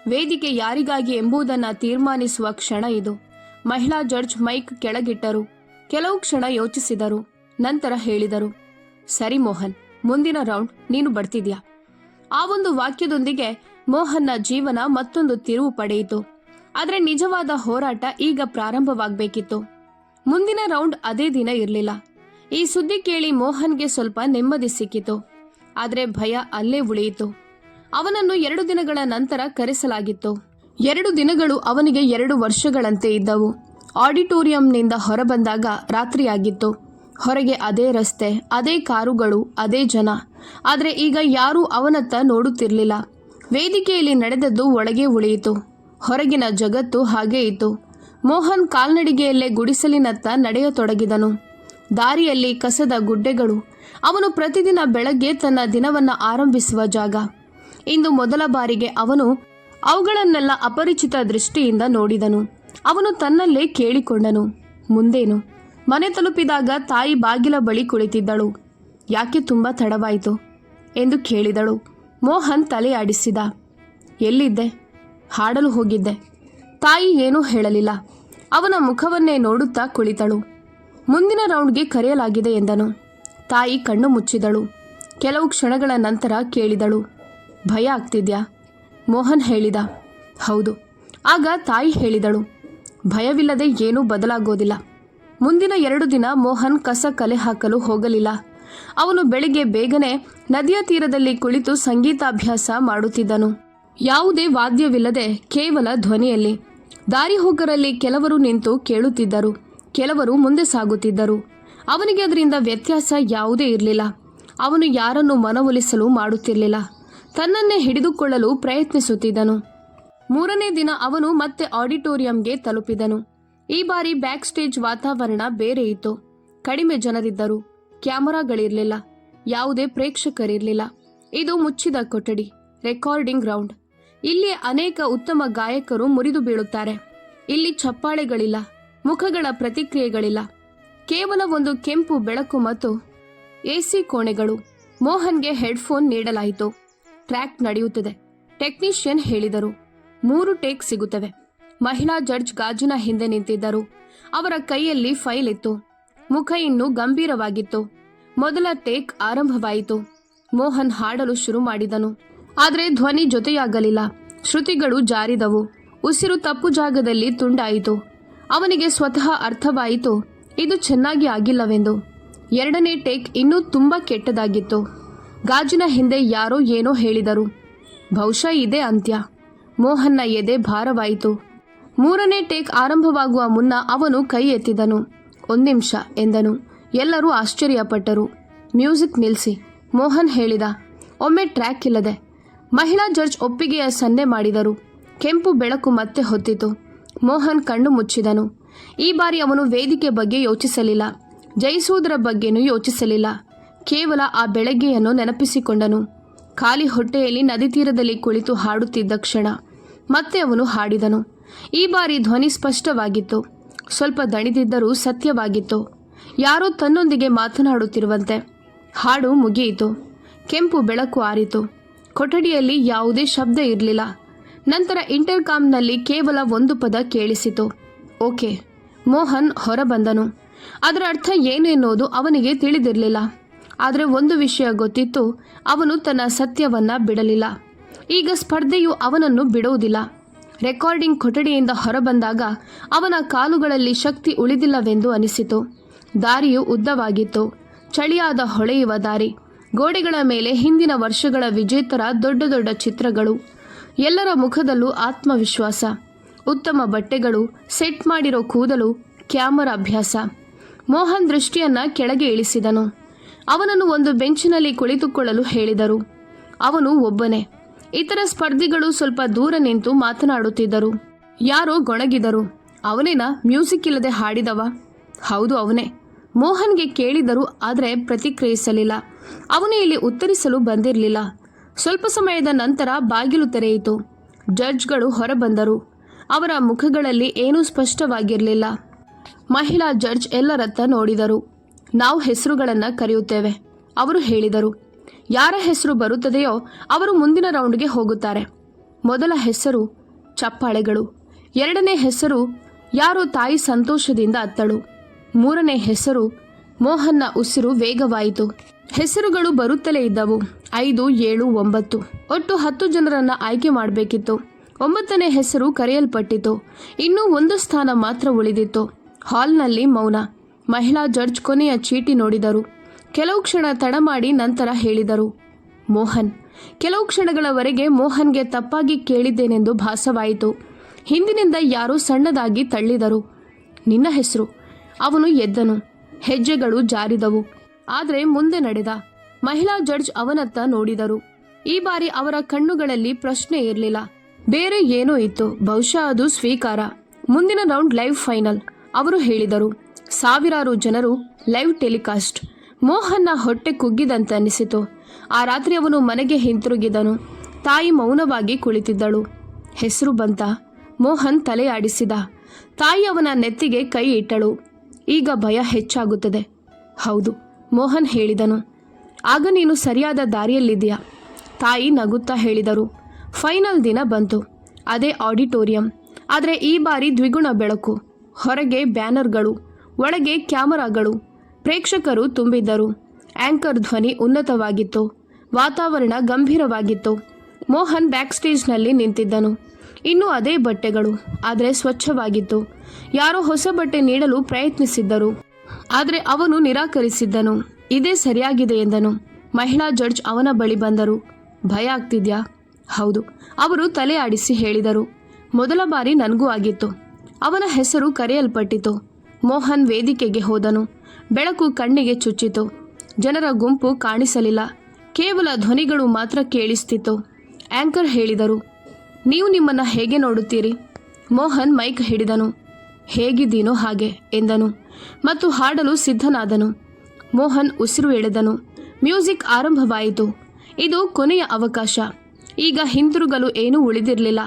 ವೇದಿಕೆ ಯಾರಿಗಾಗಿ ಎಂಬುದನ್ನು ತೀರ್ಮಾನಿಸುವ ಕ್ಷಣ ಇದು. ಮಹಿಳಾ ಜಡ್ಜ್ ಮೈಕ್ ಕೆಳಗಿಟ್ಟರು. ಕೆಲವು ಕ್ಷಣ ಯೋಚಿಸಿದರು. ನಂತರ ಹೇಳಿದರು, ಸರಿ ಮೋಹನ್, ಮುಂದಿನ ರೌಂಡ್ ನೀನು ಬರ್ತಿದ್ಯಾ? ಆ ಒಂದು ವಾಕ್ಯದೊಂದಿಗೆ ಮೋಹನ್ನ ಜೀವನ ಮತ್ತೊಂದು ತಿರುವು ಪಡೆಯಿತು. ಆದರೆ ನಿಜವಾದ ಹೋರಾಟ ಈಗ ಪ್ರಾರಂಭವಾಗಬೇಕಿತ್ತು. ಮುಂದಿನ ರೌಂಡ್ ಅದೇ ದಿನ ಇರಲಿಲ್ಲ. ಈ ಸುದ್ದಿ ಕೇಳಿ ಮೋಹನ್ಗೆ ಸ್ವಲ್ಪ ನೆಮ್ಮದಿ ಸಿಕ್ಕಿತು. ಆದರೆ ಭಯ ಅಲ್ಲೇ ಉಳಿಯಿತು. ಅವನನ್ನು ಎರಡು ದಿನಗಳ ನಂತರ ಕರೆಸಲಾಗಿತ್ತು. ಎರಡು ದಿನಗಳು ಅವನಿಗೆ ಎರಡು ವರ್ಷಗಳಂತೆ ಇದ್ದವು. ಆಡಿಟೋರಿಯಂನಿಂದ ಹೊರಬಂದಾಗ ರಾತ್ರಿಯಾಗಿತ್ತು. ಹೊರಗೆ ಅದೇ ರಸ್ತೆ, ಅದೇ ಕಾರುಗಳು, ಅದೇ ಜನ. ಆದರೆ ಈಗ ಯಾರೂ ಅವನತ್ತ ನೋಡುತ್ತಿರಲಿಲ್ಲ. ವೇದಿಕೆಯಲ್ಲಿ ನಡೆದದ್ದು ಒಳಗೆ ಉಳಿಯಿತು. ಹೊರಗಿನ ಜಗತ್ತು ಹಾಗೇ ಇತ್ತು. ಮೋಹನ್ ಕಾಲ್ನಡಿಗೆಯಲ್ಲೇ ಗುಡಿಸಲಿನತ್ತ ನಡೆಯತೊಡಗಿದನು. ದಾರಿಯಲ್ಲಿ ಕಸದ ಗುಡ್ಡೆಗಳು. ಅವನು ಪ್ರತಿದಿನ ಬೆಳಗ್ಗೆ ತನ್ನ ದಿನವನ್ನು ಆರಂಭಿಸುವ ಜಾಗ. ಇಂದು ಮೊದಲ ಬಾರಿಗೆ ಅವನು ಅವುಗಳನ್ನೆಲ್ಲ ಅಪರಿಚಿತ ದೃಷ್ಟಿಯಿಂದ ನೋಡಿದನು. ಅವನು ತನ್ನಲ್ಲೇ ಕೇಳಿಕೊಂಡನು. ಮುಂದೇನು? ಮನೆ ತಲುಪಿದಾಗ ತಾಯಿ ಬಾಗಿಲ ಬಳಿ ಕುಳಿತಿದ್ದಳು. ಯಾಕೆ ತುಂಬ ತಡವಾಯಿತು? ಎಂದು ಕೇಳಿದಳು. ಮೋಹನ್ ತಲೆ ಆಡಿಸಿದ. ಎಲ್ಲಿದ್ದೆ? ಹಾಡಲು ಹೋಗಿದ್ದೆ. ತಾಯಿ ಏನೂ ಹೇಳಲಿಲ್ಲ. ಅವನ ಮುಖವನ್ನೇ ನೋಡುತ್ತಾ ಕುಳಿತಳು. ಮುಂದಿನ ರೌಂಡ್ಗೆ ಕರೆಯಲಾಗಿದೆ ಎಂದನು. ತಾಯಿ ಕಣ್ಣು ಮುಚ್ಚಿದಳು. ಕೆಲವು ಕ್ಷಣಗಳ ನಂತರ ಕೇಳಿದಳು. ಭಯ ಆಗ್ತಿದ್ಯಾ? ಮೋಹನ್ ಹೇಳಿದ. ಹೌದು. ಆಗ ತಾಯಿ ಹೇಳಿದಳು. ಭಯವಿಲ್ಲದೆ ಏನೂ ಬದಲಾಗೋದಿಲ್ಲ. ಮುಂದಿನ ಎರಡು ದಿನ ಮೋಹನ್ ಕಸ ಕಲೆ ಹಾಕಲು ಹೋಗಲಿಲ್ಲ. ಅವನು ಬೆಳಿಗ್ಗೆ ಬೇಗನೆ ನದಿಯ ತೀರದಲ್ಲಿ ಕುಳಿತು ಸಂಗೀತಾಭ್ಯಾಸ ಮಾಡುತ್ತಿದ್ದನು. ಯಾವುದೇ ವಾದ್ಯವಿಲ್ಲದೆ ಕೇವಲ ಧ್ವನಿಯಲ್ಲಿ. ದಾರಿ ಹೋಗರಲ್ಲಿ ಕೆಲವರು ನಿಂತು ಕೇಳುತ್ತಿದ್ದರು. ಕೆಲವರು ಮುಂದೆ ಸಾಗುತ್ತಿದ್ದರು. ಅವನಿಗೆ ಅದರಿಂದ ವ್ಯತ್ಯಾಸ ಯಾವುದೇ ಇರಲಿಲ್ಲ. ಅವನು ಯಾರನ್ನು ಮನವೊಲಿಸಲು ಮಾಡುತ್ತಿರಲಿಲ್ಲ. ತನ್ನನ್ನೇ ಹಿಡಿದುಕೊಳ್ಳಲು ಪ್ರಯತ್ನಿಸುತ್ತಿದ್ದನು. ಮೂರನೇ ದಿನ ಅವನು ಮತ್ತೆ ಆಡಿಟೋರಿಯಂಗೆ ತಲುಪಿದನು. ಈ ಬಾರಿ ಬ್ಯಾಕ್ ಸ್ಟೇಜ್ ವಾತಾವರಣ ಬೇರೆ ಇತ್ತು. ಕಡಿಮೆ ಜನರಿದ್ದರು. ಕ್ಯಾಮರಾಗಳಿರಲಿಲ್ಲ. ಯಾವುದೇ ಪ್ರೇಕ್ಷಕರಿರಲಿಲ್ಲ. ಇದು ಮುಚ್ಚಿದ ಕೊಠಡಿ, ರೆಕಾರ್ಡಿಂಗ್ ಗ್ರೌಂಡ್. ಇಲ್ಲಿ ಅನೇಕ ಉತ್ತಮ ಗಾಯಕರು ಮುರಿದು ಬೀಳುತ್ತಾರೆ. ಇಲ್ಲಿ ಚಪ್ಪಾಳೆಗಳಿಲ್ಲ, ಮುಖಗಳ ಪ್ರತಿಕ್ರಿಯೆಗಳಿಲ್ಲ. ಕೇವಲ ಒಂದು ಕೆಂಪು ಬೆಳಕು ಮತ್ತು ಎಸಿ ಕೋಣೆಗಳು. ಮೋಹನ್ಗೆ ಹೆಡ್ಫೋನ್ ನೀಡಲಾಯಿತು. ಟ್ರ್ಯಾಕ್ ನಡೆಯುತ್ತದೆ, ಟೆಕ್ನಿಷಿಯನ್ ಹೇಳಿದರು. ಮೂರು ಟೇಕ್ ಸಿಗುತ್ತವೆ. ಮಹಿಳಾ ಜಡ್ಜ್ ಗಾಜಿನ ಹಿಂದೆ ನಿಂತಿದ್ದರು. ಅವರ ಕೈಯಲ್ಲಿ ಫೈಲ್ ಇತ್ತು. ಮುಖ ಇನ್ನೂ ಗಂಭೀರವಾಗಿತ್ತು. ಮೊದಲ ಟೇಕ್ ಆರಂಭವಾಯಿತು. ಮೋಹನ್ ಹಾಡಲು ಶುರು ಮಾಡಿದನು. ಆದರೆ ಧ್ವನಿ ಜೊತೆಯಾಗಲಿಲ್ಲ. ಶ್ರುತಿಗಳು ಜಾರಿದವು. ಉಸಿರು ತಪ್ಪು ಜಾಗದಲ್ಲಿ ತುಂಡಾಯಿತು. ಅವನಿಗೆ ಸ್ವತಃ ಅರ್ಥವಾಯಿತು, ಇದು ಚೆನ್ನಾಗಿ ಆಗಿಲ್ಲವೆಂದು. ಎರಡನೇ ಟೇಕ್ ಇನ್ನೂ ತುಂಬ ಕೆಟ್ಟದಾಗಿತ್ತು. ಗಾಜಿನ ಹಿಂದೆ ಯಾರೋ ಏನೋ ಹೇಳಿದರು. ಬಹುಶಃ ಇದೇ ಅಂತ್ಯ. ಮೋಹನ್ನ ಎದೆ ಭಾರವಾಯಿತು. ಮೂರನೇ ಟೇಕ್ ಆರಂಭವಾಗುವ ಮುನ್ನ ಅವನು ಕೈ ಎತ್ತಿದನು. ಒಂದು ನಿಮಿಷ, ಎಂದನು. ಎಲ್ಲರೂ ಆಶ್ಚರ್ಯಪಟ್ಟರು. ಮ್ಯೂಸಿಕ್ ನಿಲ್ಲಿಸಿ ಮೋಹನ್ ಹೇಳಿದ. ಒಮ್ಮೆ ಟ್ರ್ಯಾಕ್ ಇಲ್ಲದೆ. ಮಹಿಳಾ ಜಡ್ಜ್ ಒಪ್ಪಿಗೆಯ ಸನ್ನೆ ಮಾಡಿದರು. ಕೆಂಪು ಬೆಳಕು ಮತ್ತೆ ಹೊತ್ತಿತು. ಮೋಹನ್ ಕಣ್ಣು ಮುಚ್ಚಿದನು. ಈ ಬಾರಿ ಅವನು ವೇದಿಕೆ ಬಗ್ಗೆ ಯೋಚಿಸಲಿಲ್ಲ. ಜಯಿಸುವುದರ ಬಗ್ಗೆನೂ ಯೋಚಿಸಲಿಲ್ಲ. ಕೇವಲ ಆ ಬೆಳಗ್ಗೆಯನ್ನು ನೆನಪಿಸಿಕೊಂಡನು. ಖಾಲಿ ಹೊಟ್ಟೆಯಲ್ಲಿ ನದಿ ತೀರದಲ್ಲಿ ಕುಳಿತು ಹಾಡುತ್ತಿದ್ದ ಕ್ಷಣ. ಮತ್ತೆ ಅವನು ಹಾಡಿದನು. ಈ ಬಾರಿ ಧ್ವನಿ ಸ್ಪಷ್ಟವಾಗಿತ್ತು. ಸ್ವಲ್ಪ ದಣಿದಿದ್ದರೂ ಸತ್ಯವಾಗಿತ್ತು. ಯಾರೋ ತನ್ನೊಂದಿಗೆ ಮಾತನಾಡುತ್ತಿರುವಂತೆ. ಹಾಡು ಮುಗಿಯಿತು. ಕೆಂಪು ಬೆಳಕು ಆರಿತು. ಕೊಠಡಿಯಲ್ಲಿ ಯಾವುದೇ ಶಬ್ದ ಇರಲಿಲ್ಲ. ನಂತರ ಇಂಟರ್ಕಾಮ್ನಲ್ಲಿ ಕೇವಲ ಒಂದು ಪದ ಕೇಳಿಸಿತು. ಓಕೆ. ಮೋಹನ್ ಹೊರಬಂದನು. ಅದರ ಅರ್ಥ ಏನು ಎನ್ನುವುದು ಅವನಿಗೆ ತಿಳಿದಿರಲಿಲ್ಲ. ಆದರೆ ಒಂದು ವಿಷಯ ಗೊತ್ತಿತ್ತು. ಅವನು ತನ್ನ ಸತ್ಯವನ್ನ ಬಿಡಲಿಲ್ಲ. ಈಗ ಸ್ಪರ್ಧೆಯು ಅವನನ್ನು ಬಿಡುವುದಿಲ್ಲ. ರೆಕಾರ್ಡಿಂಗ್ ಕೊಠಡಿಯಿಂದ ಹೊರಬಂದಾಗ ಅವನ ಕಾಲುಗಳಲ್ಲಿ ಶಕ್ತಿ ಉಳಿದಿಲ್ಲವೆಂದು ಅನಿಸಿತು. ದಾರಿಯು ಉದ್ದವಾಗಿತ್ತು. ಚಳಿಯಾದ ಹೊಳೆಯುವ ದಾರಿ. ಗೋಡೆಗಳ ಮೇಲೆ ಹಿಂದಿನ ವರ್ಷಗಳ ವಿಜೇತರ ದೊಡ್ಡ ದೊಡ್ಡ ಚಿತ್ರಗಳು. ಎಲ್ಲರ ಮುಖದಲ್ಲೂ ಆತ್ಮವಿಶ್ವಾಸ. ಉತ್ತಮ ಬಟ್ಟೆಗಳು, ಸೆಟ್ ಮಾಡಿರೋ ಕೂದಲು, ಕ್ಯಾಮರಾ ಅಭ್ಯಾಸ. ಮೋಹನ್ ದೃಷ್ಟಿಯನ್ನ ಕೆಳಗೆ ಇಳಿಸಿದನು. ಅವನನ್ನು ಒಂದು ಬೆಂಚಿನಲ್ಲಿ ಕುಳಿತುಕೊಳ್ಳಲು ಹೇಳಿದರು. ಅವನು ಒಬ್ಬನೇ. ಇತರ ಸ್ಪರ್ಧಿಗಳು ಸ್ವಲ್ಪ ದೂರ ನಿಂತು ಮಾತನಾಡುತ್ತಿದ್ದರು. ಯಾರೋ ಗೊಣಗಿದರು. ಅವನೇನ ಮ್ಯೂಸಿಕ್ ಇಲ್ಲದೆ ಹಾಡಿದವ. ಹೌದು ಅವನೇ. ಮೋಹನ್ಗೆ ಕೇಳಿದರು ಆದರೆ ಪ್ರತಿಕ್ರಿಯಿಸಲಿಲ್ಲ. ಅವನು ಇಲ್ಲಿ ಉತ್ತರಿಸಲು ಬಂದಿರಲಿಲ್ಲ. ಸ್ವಲ್ಪ ಸಮಯದ ನಂತರ ಬಾಗಿಲು ತೆರೆಯಿತು. ಜಡ್ಜ್ಗಳು ಹೊರಬಂದರು. ಅವರ ಮುಖಗಳಲ್ಲಿ ಏನೂ ಸ್ಪಷ್ಟವಾಗಿರಲಿಲ್ಲ. ಮಹಿಳಾ ಜಡ್ಜ್ ಎಲ್ಲರತ್ತ ನೋಡಿದರು. ನಾವು ಹೆಸರುಗಳನ್ನು ಕರೆಯುತ್ತೇವೆ, ಅವರು ಹೇಳಿದರು. ಯಾರ ಹೆಸರು ಬರುತ್ತದೆಯೋ ಅವರು ಮುಂದಿನ ರೌಂಡ್ಗೆ ಹೋಗುತ್ತಾರೆ. ಮೊದಲ ಹೆಸರು ಚಪ್ಪಾಳೆಗಳು, ಎರಡನೇ ಹೆಸರು ಯಾರು ತಾಯಿ ಸಂತೋಷದಿಂದ ಅತ್ತಳು, ಮೂರನೇ ಹೆಸರು ಮೋಹನ್ನ ಉಸಿರು ವೇಗವಾಯಿತು. ಹೆಸರುಗಳು ಬರುತ್ತಲೇ ಇದ್ದವು, ಐದು, ಏಳು, ಒಂಬತ್ತು. ಒಟ್ಟು ಹತ್ತು ಜನರನ್ನು ಆಯ್ಕೆ ಮಾಡಬೇಕಿತ್ತು. ಒಂಬತ್ತನೇ ಹೆಸರು ಕರೆಯಲ್ಪಟ್ಟಿತು, ಇನ್ನೂ ಒಂದು ಸ್ಥಾನ ಮಾತ್ರ ಉಳಿದಿತ್ತು. ಹಾಲ್ನಲ್ಲಿ ಮೌನ, ಮಹಿಳಾ ಜಡ್ಜ್ ಕೊನೆಯ ಚೀಟಿ ನೋಡಿದರು. ಕೆಲವು ಕ್ಷಣ ತಡ ಮಾಡಿ ನಂತರ ಹೇಳಿದರು, ಮೋಹನ್, ಕೆಲವು ಕ್ಷಣಗಳವರೆಗೆ ಮೋಹನ್ಗೆ ತಪ್ಪಾಗಿ ಕೇಳಿದ್ದೇನೆಂದು ಭಾಸವಾಯಿತು. ಹಿಂದಿನಿಂದ ಯಾರೂ ಸಣ್ಣದಾಗಿ ತಳ್ಳಿದರು. ನಿನ್ನ ಹೆಸರು? ಅವನು ಎದ್ದನು. ಹೆಜ್ಜೆಗಳು ಜಾರಿದವು. ಆದರೆ ಮುಂದೆ ನಡೆದ. ಮಹಿಳಾ ಜಡ್ಜ್ ಅವನತ್ತ ನೋಡಿದರು. ಈ ಬಾರಿ ಅವರ ಕಣ್ಣುಗಳಲ್ಲಿ ಪ್ರಶ್ನೆ ಇರಲಿಲ್ಲ. ಬೇರೆ ಏನೋ ಇತ್ತು. ಬಹುಶಃ ಅದು ಸ್ವೀಕಾರ. ಮುಂದಿನ ರೌಂಡ್ ಲೈವ್ ಫೈನಲ್, ಅವರು ಹೇಳಿದರು. ಸಾವಿರಾರು ಜನರು ಲೈವ್ ಟೆಲಿಕಾಸ್ಟ್. ಮೋಹನ್ನ ಹೊಟ್ಟೆ ಕುಗ್ಗಿದಂತೆ ಅನ್ನಿಸಿತು ಆ ರಾತ್ರಿ ಅವನು ಮನೆಗೆ ಹಿಂತಿರುಗಿದನು. ತಾಯಿ ಮೌನವಾಗಿ ಕುಳಿತಿದ್ದಳು. ಹೆಸರು ಬಂತ. ಮೋಹನ್ ತಲೆ ಆಡಿಸಿದ. ತಾಯಿ ಅವನ ನೆತ್ತಿಗೆ ಕೈ ಇಟ್ಟಳು. ಈಗ ಭಯ ಹೆಚ್ಚಾಗುತ್ತದೆ. ಹೌದು, ಮೋಹನ್ ಹೇಳಿದನು. ಆಗ ನೀನು ಸರಿಯಾದ ದಾರಿಯಲ್ಲಿದ್ದೀಯಾ? ತಾಯಿ ನಗುತ್ತಾ ಹೇಳಿದರು. ಫೈನಲ್ ದಿನ ಬಂತು. ಅದೇ ಆಡಿಟೋರಿಯಂ. ಆದರೆ ಈ ಬಾರಿ ದ್ವಿಗುಣ ಬೆಳಕು. ಹೊರಗೆ ಬ್ಯಾನರ್ಗಳು. ಒಳಗೆ ಕ್ಯಾಮರಾಗಳು. ಪ್ರೇಕ್ಷಕರು ತುಂಬಿದ್ದರು. ಆಂಕರ್ ಧ್ವನಿ ಉನ್ನತವಾಗಿತ್ತು. ವಾತಾವರಣ ಗಂಭೀರವಾಗಿತ್ತು. ಮೋಹನ್ ಬ್ಯಾಕ್ ಸ್ಟೇಜ್ನಲ್ಲಿ ನಿಂತಿದ್ದನು. ಇನ್ನೂ ಅದೇ ಬಟ್ಟೆಗಳು, ಆದರೆ ಸ್ವಚ್ಛವಾಗಿತ್ತು. ಯಾರೋ ಹೊಸ ಬಟ್ಟೆ ನೀಡಲು ಪ್ರಯತ್ನಿಸಿದ್ದರು. ಆದರೆ ಅವನು ನಿರಾಕರಿಸಿದ್ದನು. ಇದೇ ಸರಿಯಾಗಿದೆ ಎಂದನು. ಮಹಿಳಾ ಜಡ್ಜ್ ಅವನ ಬಳಿ ಬಂದರು. ಭಯ ಆಗ್ತಿದ್ಯಾ? ಹೌದು. ಅವರು ತಲೆ ಆಡಿಸಿ ಹೇಳಿದರು. ಮೊದಲ ಬಾರಿ ನನಗೂ ಆಗಿತ್ತು. ಅವನ ಹೆಸರು ಕರೆಯಲ್ಪಟ್ಟಿತು. ಮೋಹನ್ ವೇದಿಕೆಗೆ ಹೋದನು. ಬೆಳಕು ಕಣ್ಣಿಗೆ ಚುಚ್ಚಿತು. ಜನರ ಗುಂಪು ಕಾಣಿಸಲಿಲ್ಲ. ಕೇವಲ ಧ್ವನಿಗಳು ಮಾತ್ರ ಕೇಳಿಸ್ತಿತ್ತು. ಆಂಕರ್ ಹೇಳಿದರು, ನೀವು ನಿಮ್ಮನ್ನ ಹೇಗೆ ನೋಡುತ್ತೀರಿ? ಮೋಹನ್ ಮೈಕ್ ಹಿಡಿದನು, ಹೇಗಿದ್ದೀನೋ ಹಾಗೆ, ಎಂದನು ಮತ್ತು ಹಾಡಲು ಸಿದ್ಧನಾದನು. ಮೋಹನ್ ಉಸಿರು ಎಳೆದನು, ಮ್ಯೂಸಿಕ್ ಆರಂಭವಾಯಿತು. ಇದು ಕೊನೆಯ ಅವಕಾಶ. ಈಗ ಹಿಂತಿರುಗಲು ಏನೂ ಉಳಿದಿರಲಿಲ್ಲ.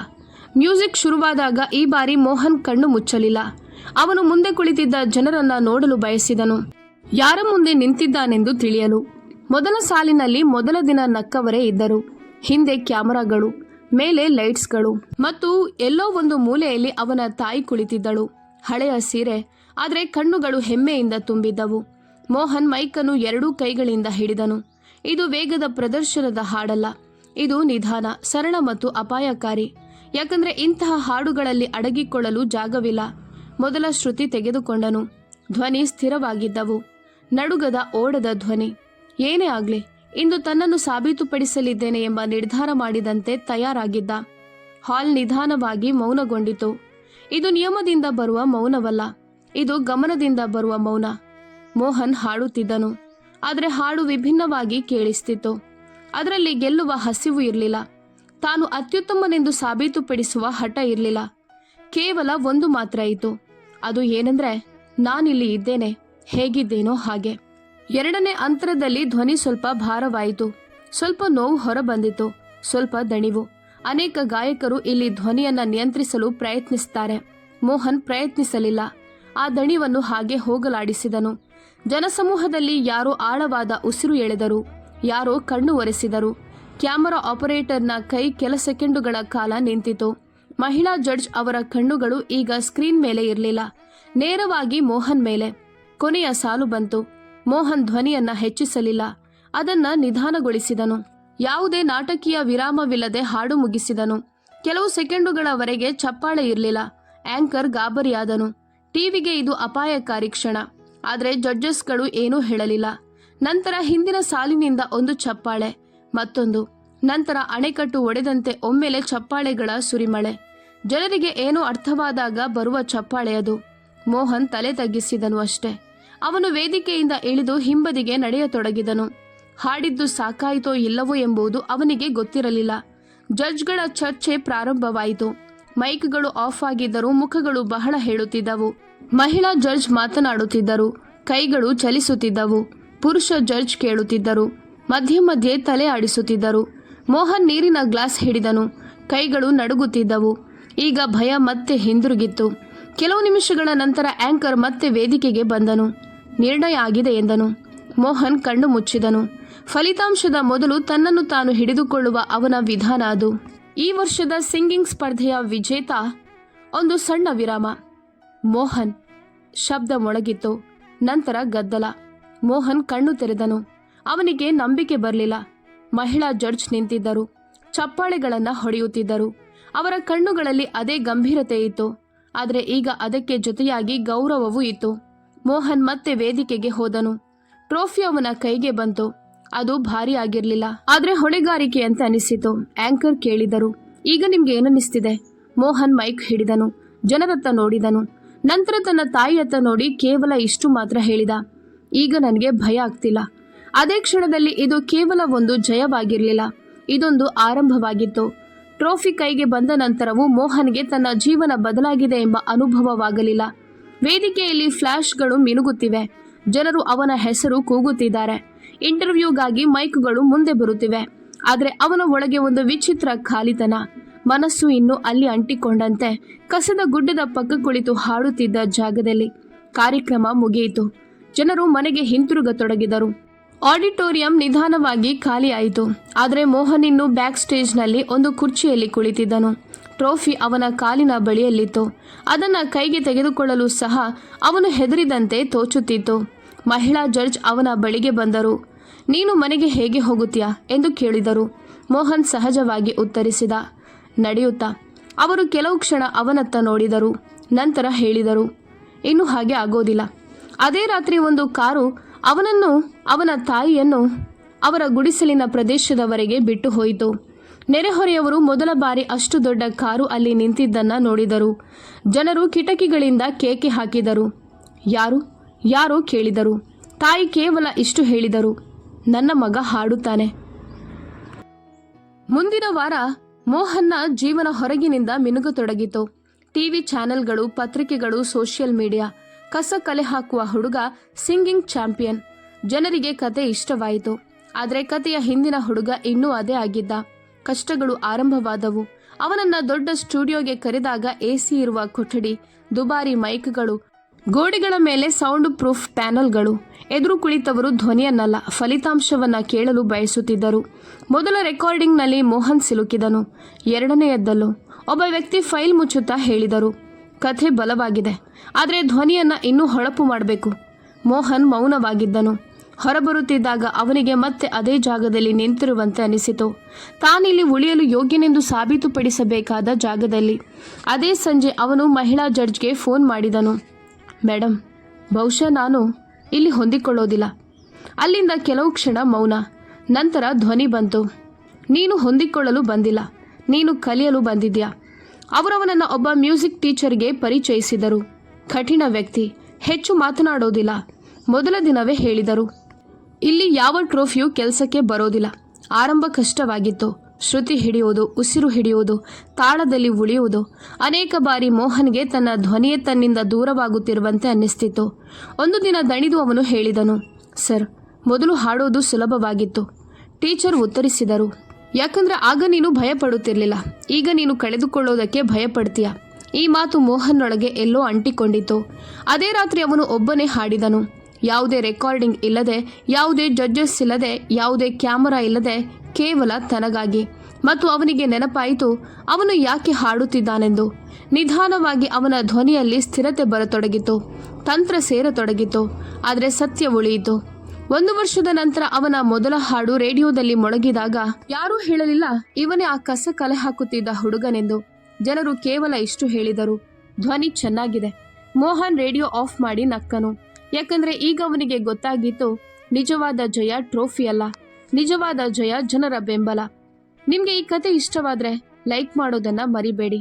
ಮ್ಯೂಸಿಕ್ ಶುರುವಾದಾಗ ಈ ಬಾರಿ ಮೋಹನ್ ಕಣ್ಣು ಮುಚ್ಚಲಿಲ್ಲ. ಅವನು ಮುಂದೆ ಕುಳಿತಿದ್ದ ಜನರನ್ನ ನೋಡಲು ಬಯಸಿದನು. ಯಾರ ಮುಂದೆ ನಿಂತಿದ್ದಾನೆಂದು ತಿಳಿಯಲು. ಮೊದಲ ಸಾಲಿನಲ್ಲಿ ಮೊದಲ ದಿನ ನಕ್ಕವರೇ ಇದ್ದರು. ಹಿಂದೆ ಕ್ಯಾಮರಾಗಳು, ಮೇಲೆ ಲೈಟ್ಸ್ಗಳು ಮತ್ತು ಎಲ್ಲೋ ಒಂದು ಮೂಲೆಯಲ್ಲಿ ಅವನ ತಾಯಿ ಕುಳಿತಿದ್ದಳು. ಹಳೆಯ ಸೀರೆ, ಆದರೆ ಕಣ್ಣುಗಳು ಹೆಮ್ಮೆಯಿಂದ ತುಂಬಿದ್ದವು. ಮೋಹನ್ ಮೈಕನ್ನು ಎರಡೂ ಕೈಗಳಿಂದ ಹಿಡಿದನು. ಇದು ವೇಗದ ಪ್ರದರ್ಶನದ ಹಾಡಲ್ಲ. ಇದು ನಿಧಾನ, ಸರಳ ಮತ್ತು ಅಪಾಯಕಾರಿ. ಯಾಕಂದ್ರೆ ಇಂತಹ ಹಾಡುಗಳಲ್ಲಿ ಅಡಗಿಕೊಳ್ಳಲು ಜಾಗವಿಲ್ಲ. ಮೊದಲ ಶ್ರುತಿ ತೆಗೆದುಕೊಂಡನು. ಧ್ವನಿ ಸ್ಥಿರವಾಗಿದ್ದವು. ನಡುಗದ ಓಡದ ಧ್ವನಿ. ಏನೇ ಆಗ್ಲಿ, ಇಂದು ತನ್ನನ್ನು ಸಾಬೀತುಪಡಿಸಲಿದ್ದೇನೆ ಎಂಬ ನಿರ್ಧಾರ ಮಾಡಿದಂತೆ ತಯಾರಾಗಿದ್ದ. ಹಾಲ್ ನಿಧಾನವಾಗಿ ಮೌನಗೊಂಡಿತು. ಇದು ನಿಯಮದಿಂದ ಬರುವ ಮೌನವಲ್ಲ, ಇದು ಗಮನದಿಂದ ಬರುವ ಮೌನ. ಮೋಹನ್ ಹಾಡುತ್ತಿದ್ದನು. ಆದರೆ ಹಾಡು ವಿಭಿನ್ನವಾಗಿ ಕೇಳಿಸ್ತಿತ್ತು. ಅದರಲ್ಲಿ ಗೆಲ್ಲುವ ಹಸಿವು ಇರಲಿಲ್ಲ. ತಾನು ಅತ್ಯುತ್ತಮನೆಂದು ಸಾಬೀತುಪಡಿಸುವ ಹಠ ಇರಲಿಲ್ಲ. ಕೇವಲ ಒಂದು ಮಾತ್ರ ಇತ್ತು. ಅದು ಏನೆಂದ್ರೆ, ನಾನಿಲ್ಲಿ ಇದ್ದೇನೆ. ಹೇಗಿದ್ದೇನೋ ಹಾಗೆ. ಎರಡನೇ ಅಂತರದಲ್ಲಿ ಧ್ವನಿ ಸ್ವಲ್ಪ ಭಾರವಾಯಿತು. ಸ್ವಲ್ಪ ನೋವು ಹೊರಬಂದಿತು. ಸ್ವಲ್ಪ ದಣಿವು. ಅನೇಕ ಗಾಯಕರು ಇಲ್ಲಿ ಧ್ವನಿಯನ್ನ ನಿಯಂತ್ರಿಸಲು ಪ್ರಯತ್ನಿಸುತ್ತಾರೆ ಮೋಹನ್ ಪ್ರಯತ್ನಿಸಲಿಲ್ಲ. ಆ ದಣಿವನ್ನು ಹಾಗೆ ಹೋಗಲಾಡಿಸಿದನು. ಜನಸಮೂಹದಲ್ಲಿ ಯಾರೋ ಆಳವಾದ ಉಸಿರು ಎಳೆದರು. ಯಾರೋ ಕಣ್ಣು ಒರೆಸಿದರು. ಕ್ಯಾಮರಾ ಆಪರೇಟರ್ನ ಕೈ ಕೆಲ ಸೆಕೆಂಡುಗಳ ಕಾಲ ನಿಂತಿತು. ಮಹಿಳಾ ಜಡ್ಜ್ ಅವರ ಕಣ್ಣುಗಳು ಈಗ ಸ್ಕ್ರೀನ್ ಮೇಲೆ ಇರಲಿಲ್ಲ. ನೇರವಾಗಿ ಮೋಹನ್ ಮೇಲೆ. ಕೊನೆಯ ಸಾಲು ಬಂತು. ಮೋಹನ್ ಧ್ವನಿಯನ್ನ ಹೆಚ್ಚಿಸಲಿಲ್ಲ. ಅದನ್ನ ನಿಧಾನಗೊಳಿಸಿದನು. ಯಾವುದೇ ನಾಟಕೀಯ ವಿರಾಮವಿಲ್ಲದೆ ಹಾಡು ಮುಗಿಸಿದನು. ಕೆಲವು ಸೆಕೆಂಡುಗಳವರೆಗೆ ಚಪ್ಪಾಳೆ ಇರಲಿಲ್ಲ. ಆಂಕರ್ ಗಾಬರಿಯಾದನು. ಟಿವಿಗೆ ಇದು ಅಪಾಯಕಾರಿ ಕ್ಷಣ. ಆದರೆ ಜಡ್ಜಸ್ಗಳು ಏನೂ ಹೇಳಲಿಲ್ಲ. ನಂತರ ಹಿಂದಿನ ಸಾಲಿನಿಂದ ಒಂದು ಚಪ್ಪಾಳೆ, ಮತ್ತೊಂದು. ನಂತರ ಅಣೆಕಟ್ಟು ಒಡೆದಂತೆ ಒಮ್ಮೆಲೆ ಚಪ್ಪಾಳೆಗಳ ಸುರಿಮಳೆ. ಜನರಿಗೆ ಏನೋ ಅರ್ಥವಾದಾಗ ಬರುವ ಚಪ್ಪಾಳೆ ಅದು. ಮೋಹನ್ ತಲೆ ತಗ್ಗಿಸಿದನು ಅಷ್ಟೇ. ಅವನು ವೇದಿಕೆಯಿಂದ ಇಳಿದು ಹಿಂಬದಿಗೆ ನಡೆಯತೊಡಗಿದನು. ಹಾಡಿದ್ದು ಸಾಕಾಯಿತೋ ಇಲ್ಲವೋ ಎಂಬುದು ಅವನಿಗೆ ಗೊತ್ತಿರಲಿಲ್ಲ. ಜಡ್ಜ್ಗಳ ಚರ್ಚೆ ಪ್ರಾರಂಭವಾಯಿತು. ಮೈಕ್ಗಳು ಆಫ್ ಆಗಿದ್ದರೂ ಮುಖಗಳು ಬಹಳ ಹೇಳುತ್ತಿದ್ದವು. ಮಹಿಳಾ ಜಡ್ಜ್ ಮಾತನಾಡುತ್ತಿದ್ದರು. ಕೈಗಳು ಚಲಿಸುತ್ತಿದ್ದವು. ಪುರುಷ ಜಡ್ಜ್ ಕೇಳುತ್ತಿದ್ದರು. ಮಧ್ಯೆ ಮಧ್ಯೆ ತಲೆ ಆಡಿಸುತ್ತಿದ್ದರು. ಮೋಹನ್ ನೀರಿನ ಗ್ಲಾಸ್ ಹಿಡಿದನು. ಕೈಗಳು ನಡುಗುತ್ತಿದ್ದವು. ಈಗ ಭಯ ಮತ್ತೆ ಹಿಂದಿರುಗಿತ್ತು. ಕೆಲವು ನಿಮಿಷಗಳ ನಂತರ ಆಂಕರ್ ಮತ್ತೆ ವೇದಿಕೆಗೆ ಬಂದನು. ನಿರ್ಣಯ ಆಗಿದೆ ಎಂದನು. ಮೋಹನ್ ಕಣ್ಣು ಮುಚ್ಚಿದನು. ಫಲಿತಾಂಶದ ಮೊದಲು ತನ್ನನ್ನು ತಾನು ಹಿಡಿದುಕೊಳ್ಳುವ ಅವನ ವಿಧಾನ ಅದು. ಈ ವರ್ಷದ ಸಿಂಗಿಂಗ್ ಸ್ಪರ್ಧೆಯ ವಿಜೇತ ಒಂದು ಸಣ್ಣ ವಿರಾಮ. ಮೋಹನ್ ಶಬ್ದ ಮೊಳಗಿತ್ತು ನಂತರ ಗದ್ದಲ. ಮೋಹನ್ ಕಣ್ಣು ತೆರೆದನು. ಅವನಿಗೆ ನಂಬಿಕೆ ಬರಲಿಲ್ಲ. ಮಹಿಳಾ ಜಡ್ಜ್ ನಿಂತಿದ್ದರು. ಚಪ್ಪಾಳೆಗಳನ್ನು ಹೊಡೆಯುತ್ತಿದ್ದರು. ಅವರ ಕಣ್ಣುಗಳಲ್ಲಿ ಅದೇ ಗಂಭೀರತೆ ಇತ್ತು. ಆದರೆ ಈಗ ಅದಕ್ಕೆ ಜೊತೆಯಾಗಿ ಗೌರವವೂ ಇತ್ತು. ಮೋಹನ್ ಮತ್ತೆ ವೇದಿಕೆಗೆ ಹೋದನು. ಟ್ರೋಫಿ ಅವನ ಕೈಗೆ ಬಂತು. ಅದು ಭಾರಿ ಆಗಿರ್ಲಿಲ್ಲ ಆದ್ರೆ ಹೊಣೆಗಾರಿಕೆ ಅಂತ ಅನಿಸಿತು. ಆಂಕರ್ ಕೇಳಿದರು. ಈಗ ನಿಮ್ಗೆ ಏನನ್ನಿಸ್ತಿದೆ? ಮೋಹನ್ ಮೈಕ್ ಹಿಡಿದನು. ಜನರತ್ತ ನೋಡಿದನು. ನಂತರ ತನ್ನ ತಾಯಿಯತ್ತ ನೋಡಿ ಕೇವಲ ಇಷ್ಟು ಮಾತ್ರ ಹೇಳಿದ. ಈಗ ನನಗೆ ಭಯ ಆಗ್ತಿಲ್ಲ. ಅದೇ ಕ್ಷಣದಲ್ಲಿ ಇದು ಕೇವಲ ಒಂದು ಜಯವಾಗಿರಲಿಲ್ಲ. ಇದೊಂದು ಆರಂಭವಾಗಿತ್ತು. ಟ್ರೋಫಿ ಕೈಗೆ ಬಂದ ನಂತರವೂ ಮೋಹನ್ಗೆ ತನ್ನ ಜೀವನ ಬದಲಾಗಿದೆ ಎಂಬ ಅನುಭವವಾಗಲಿಲ್ಲ. ವೇದಿಕೆಯಲ್ಲಿ ಫ್ಲಾಶ್ಗಳು ಮಿನುಗುತ್ತಿವೆ. ಜನರು ಅವನ ಹೆಸರು ಕೂಗುತ್ತಿದ್ದಾರೆ. ಇಂಟರ್ವ್ಯೂಗಾಗಿ ಮೈಕ್ಗಳು ಮುಂದೆ ಬರುತ್ತಿವೆ. ಆದರೆ ಅವನ ಒಳಗೆ ಒಂದು ವಿಚಿತ್ರ ಖಾಲಿತನ. ಮನಸ್ಸು ಇನ್ನೂ ಅಲ್ಲಿ ಅಂಟಿಕೊಂಡಂತೆ ಕಸದ ಗುಡ್ಡದ ಪಕ್ಕ ಕುಳಿತು ಹಾಡುತ್ತಿದ್ದ ಜಾಗದಲ್ಲಿ ಕಾರ್ಯಕ್ರಮ ಮುಗಿಯಿತು. ಜನರು ಮನೆಗೆ ಹಿಂತಿರುಗತೊಡಗಿದರು. ಆಡಿಟೋರಿಯಂ ನಿಧಾನವಾಗಿ ಖಾಲಿಯಾಯಿತು. ಆದರೆ ಮೋಹನ್ ಇನ್ನು ಬ್ಯಾಕ್ ಸ್ಟೇಜ್ನಲ್ಲಿ ಒಂದು ಕುರ್ಚಿಯಲ್ಲಿ ಕುಳಿತಿದ್ದನು. ಟ್ರೋಫಿ ಅವನ ಕಾಲಿನ ಬಳಿಯಲ್ಲಿತ್ತು. ಅದನ್ನು ಕೈಗೆ ತೆಗೆದುಕೊಳ್ಳಲು ಸಹ ಅವನು ಹೆದರಿದಂತೆ ತೋಚುತ್ತಿತ್ತು. ಮಹಿಳಾ ಜಡ್ಜ್ ಅವನ ಬಳಿಗೆ ಬಂದರು. ನೀನು ಮನೆಗೆ ಹೇಗೆ ಹೋಗುತ್ತೀಯಾ? ಎಂದು ಕೇಳಿದರು. ಮೋಹನ್ ಸಹಜವಾಗಿ ಉತ್ತರಿಸಿದ. ನಡೆಯುತ್ತಾ? ಅವರು ಕೆಲವು ಕ್ಷಣ ಅವನತ್ತ ನೋಡಿದರು. ನಂತರ ಹೇಳಿದರು. ಇನ್ನು ಹಾಗೆ ಆಗೋದಿಲ್ಲ. ಅದೇ ರಾತ್ರಿ ಒಂದು ಕಾರು ಅವನನ್ನು ಅವನ ತಾಯಿಯನ್ನು ಅವರ ಗುಡಿಸಲಿನ ಪ್ರದೇಶದವರೆಗೆ ಬಿಟ್ಟು ಹೋಯಿತು. ನೆರೆಹೊರೆಯವರು ಮೊದಲ ಬಾರಿ ಅಷ್ಟು ದೊಡ್ಡ ಕಾರು ಅಲ್ಲಿ ನಿಂತಿದ್ದನ್ನ ನೋಡಿದರು. ಜನರು ಕಿಟಕಿಗಳಿಂದ ಕೇಕೆ ಹಾಕಿದರು. ಯಾರು? ಯಾರೋ ಕೇಳಿದರು. ತಾಯಿ ಕೇವಲ ಇಷ್ಟು ಹೇಳಿದರು. ನನ್ನ ಮಗ ಹಾಡುತ್ತಾನೆ. ಮುಂದಿನ ವಾರ ಮೋಹನ್ನ ಜೀವನ ಹೊರಗಿನಿಂದ ಮಿನುಗತೊಡಗಿತು. ಟಿವಿ ಚಾನೆಲ್ಗಳು, ಪತ್ರಿಕೆಗಳು, ಸೋಷಿಯಲ್ ಮೀಡಿಯಾ, ಕಸ ಕಲೆ ಹಾಕುವ ಹುಡುಗ ಸಿಂಗಿಂಗ್ ಚಾಂಪಿಯನ್. ಜನರಿಗೆ ಕತೆ ಇಷ್ಟವಾಯಿತು. ಆದರೆ ಕತೆಯ ಹಿಂದಿನ ಹುಡುಗ ಇನ್ನೂ ಅದೇ ಆಗಿದ್ದ. ಕಷ್ಟಗಳು ಆರಂಭವಾದವು. ಅವನನ್ನ ದೊಡ್ಡ ಸ್ಟುಡಿಯೋಗೆ ಕರೆದಾಗ ಎಸಿ ಇರುವ ಕೊಠಡಿ, ದುಬಾರಿ ಮೈಕ್ಗಳು, ಗೋಡೆಗಳ ಮೇಲೆ ಸೌಂಡ್ ಪ್ರೂಫ್ ಪ್ಯಾನಲ್ಗಳು, ಎದುರು ಕುಳಿತವರು ಧ್ವನಿಯನ್ನಲ್ಲ, ಫಲಿತಾಂಶವನ್ನ ಕೇಳಲು ಬಯಸುತ್ತಿದ್ದರು. ಮೊದಲ ರೆಕಾರ್ಡಿಂಗ್ನಲ್ಲಿ ಮೋಹನ್ ಸಿಲುಕಿದನು. ಎರಡನೆಯದ್ದಲ್ಲೂ, ಒಬ್ಬ ವ್ಯಕ್ತಿ ಫೈಲ್ ಮುಚ್ಚುತ್ತಾ ಹೇಳಿದರು, ಕಥೆ ಬಲವಾಗಿದೆ, ಆದರೆ ಧ್ವನಿಯನ್ನ ಇನ್ನೂ ಹೊಳಪು ಮಾಡಬೇಕು. ಮೋಹನ್ ಮೌನವಾಗಿದ್ದನು. ಹೊರಬರುತ್ತಿದ್ದಾಗ ಅವನಿಗೆ ಮತ್ತೆ ಅದೇ ಜಾಗದಲ್ಲಿ ನಿಂತಿರುವಂತೆ ಅನಿಸಿತು. ತಾನಿಲ್ಲಿ ಉಳಿಯಲು ಯೋಗ್ಯನೆಂದು ಸಾಬೀತುಪಡಿಸಬೇಕಾದ ಜಾಗದಲ್ಲಿ. ಅದೇ ಸಂಜೆ ಅವನು ಮಹಿಳಾ ಜಡ್ಜ್ಗೆ ಫೋನ್ ಮಾಡಿದನು. ಮೇಡಮ್ ಬಹುಶಃ ನಾನು ಇಲ್ಲಿ ಹೊಂದಿಕೊಳ್ಳೋದಿಲ್ಲ. ಅಲ್ಲಿಂದ ಕೆಲವು ಕ್ಷಣ ಮೌನ. ನಂತರ ಧ್ವನಿ ಬಂತು. ನೀನು ಹೊಂದಿಕೊಳ್ಳಲು ಬಂದಿಲ್ಲ. ನೀನು ಕಲಿಯಲು ಬಂದಿದ್ಯಾ? ಅವರವನನ್ನು ಒಬ್ಬ ಮ್ಯೂಸಿಕ್ ಟೀಚರ್ಗೆ ಪರಿಚಯಿಸಿದರು. ಕಠಿಣ ವ್ಯಕ್ತಿ. ಹೆಚ್ಚು ಮಾತನಾಡೋದಿಲ್ಲ. ಮೊದಲ ದಿನವೇ ಹೇಳಿದರು. ಇಲ್ಲಿ ಯಾವ ಟ್ರೋಫಿಯೂ ಕೆಲಸಕ್ಕೆ ಬರೋದಿಲ್ಲ. ಆರಂಭ ಕಷ್ಟವಾಗಿತ್ತು. ಶ್ರುತಿ ಹಿಡಿಯುವುದು, ಉಸಿರು ಹಿಡಿಯುವುದು, ತಾಳದಲ್ಲಿ ಉಳಿಯುವುದು. ಅನೇಕ ಬಾರಿ ಮೋಹನ್ಗೆ ತನ್ನ ಧ್ವನಿಯೇ ತನ್ನಿಂದ ದೂರವಾಗುತ್ತಿರುವಂತೆ ಅನ್ನಿಸ್ತಿತ್ತು. ಒಂದು ದಿನ ದಣಿದು ಅವನು ಹೇಳಿದನು, ಸರ್, ಮೊದಲು ಹಾಡೋದು ಸುಲಭವಾಗಿತ್ತು. ಟೀಚರ್ ಉತ್ತರಿಸಿದರು, ಯಾಕಂದ್ರೆ ಆಗ ನೀನು ಭಯ ಪಡುತ್ತಿರಲಿಲ್ಲ ಈಗ ನೀನು ಕಳೆದುಕೊಳ್ಳೋದಕ್ಕೆ ಭಯ ಪಡ್ತೀಯ ಈ ಮಾತು ಮೋಹನ್ನೊಳಗೆ ಎಲ್ಲೋ ಅಂಟಿಕೊಂಡಿತು ಅದೇ ರಾತ್ರಿ ಅವನು ಒಬ್ಬನೇ ಹಾಡಿದನು. ಯಾವುದೇ ರೆಕಾರ್ಡಿಂಗ್ ಇಲ್ಲದೆ, ಯಾವುದೇ ಜಡ್ಜಸ್ ಇಲ್ಲದೆ, ಯಾವುದೇ ಕ್ಯಾಮರಾ ಇಲ್ಲದೆ, ಕೇವಲ ತನಗಾಗಿ. ಮತ್ತು ಅವನಿಗೆ ನೆನಪಾಯಿತು, ಅವನು ಯಾಕೆ ಹಾಡುತ್ತಿದ್ದಾನೆಂದು. ನಿಧಾನವಾಗಿ ಅವನ ಧ್ವನಿಯಲ್ಲಿ ಸ್ಥಿರತೆ ಬರತೊಡಗಿತು, ತಂತ್ರ ಸೇರತೊಡಗಿತು, ಆದರೆ ಸತ್ಯ ಉಳಿಯಿತು. ಒಂದು ವರ್ಷದ ನಂತರ ಅವನ ಮೊದಲ ಹಾಡು ರೇಡಿಯೋದಲ್ಲಿ ಮೊಳಗಿದಾಗ, ಯಾರೂ ಹೇಳಲಿಲ್ಲ, ಇವನೇ ಆ ಕಸ ಕಲೆ ಹಾಕುತ್ತಿದ್ದ ಹುಡುಗನೆಂದು. ಜನರು ಕೇವಲ ಇಷ್ಟು ಹೇಳಿದರು. ಧ್ವನಿ ಚೆನ್ನಾಗಿದೆ. ಮೋಹನ್ ರೇಡಿಯೋ ಆಫ್ ಮಾಡಿ ನಕ್ಕನು. ಯಾಕಂದ್ರೆ ಈಗ ಅವನಿಗೆ ಗೊತ್ತಾಗಿತ್ತು ನಿಜವಾದ ಜಯ ಟ್ರೋಫಿ ಅಲ್ಲ. ನಿಜವಾದ ಜಯ ಜನರ ಬೆಂಬಲ. ನಿಮ್ಗೆ ಈ ಕತೆ ಇಷ್ಟವಾದ್ರೆ ಲೈಕ್ ಮಾಡೋದನ್ನ ಮರಿಬೇಡಿ.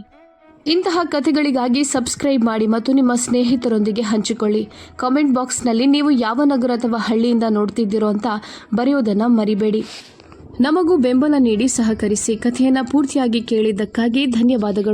ಇಂತಹ ಕಥೆಗಳಿಗಾಗಿ ಸಬ್ಸ್ಕ್ರೈಬ್ ಮಾಡಿ ಮತ್ತು ನಿಮ್ಮ ಸ್ನೇಹಿತರೊಂದಿಗೆ ಹಂಚಿಕೊಳ್ಳಿ. ಕಾಮೆಂಟ್ ಬಾಕ್ಸ್ನಲ್ಲಿ ನೀವು ಯಾವ ನಗರ ಅಥವಾ ಹಳ್ಳಿಯಿಂದ ನೋಡ್ತಿದ್ದೀರೋ ಅಂತ ಬರೆಯೋದನ್ನು ಮರಿಬೇಡಿ. ನಮಗೂ ಬೆಂಬಲ ನೀಡಿ ಸಹಕರಿಸಿ ಕಥೆಯನ್ನು ಪೂರ್ತಿಯಾಗಿ ಕೇಳಿದ್ದಕ್ಕಾಗಿ ಧನ್ಯವಾದಗಳು.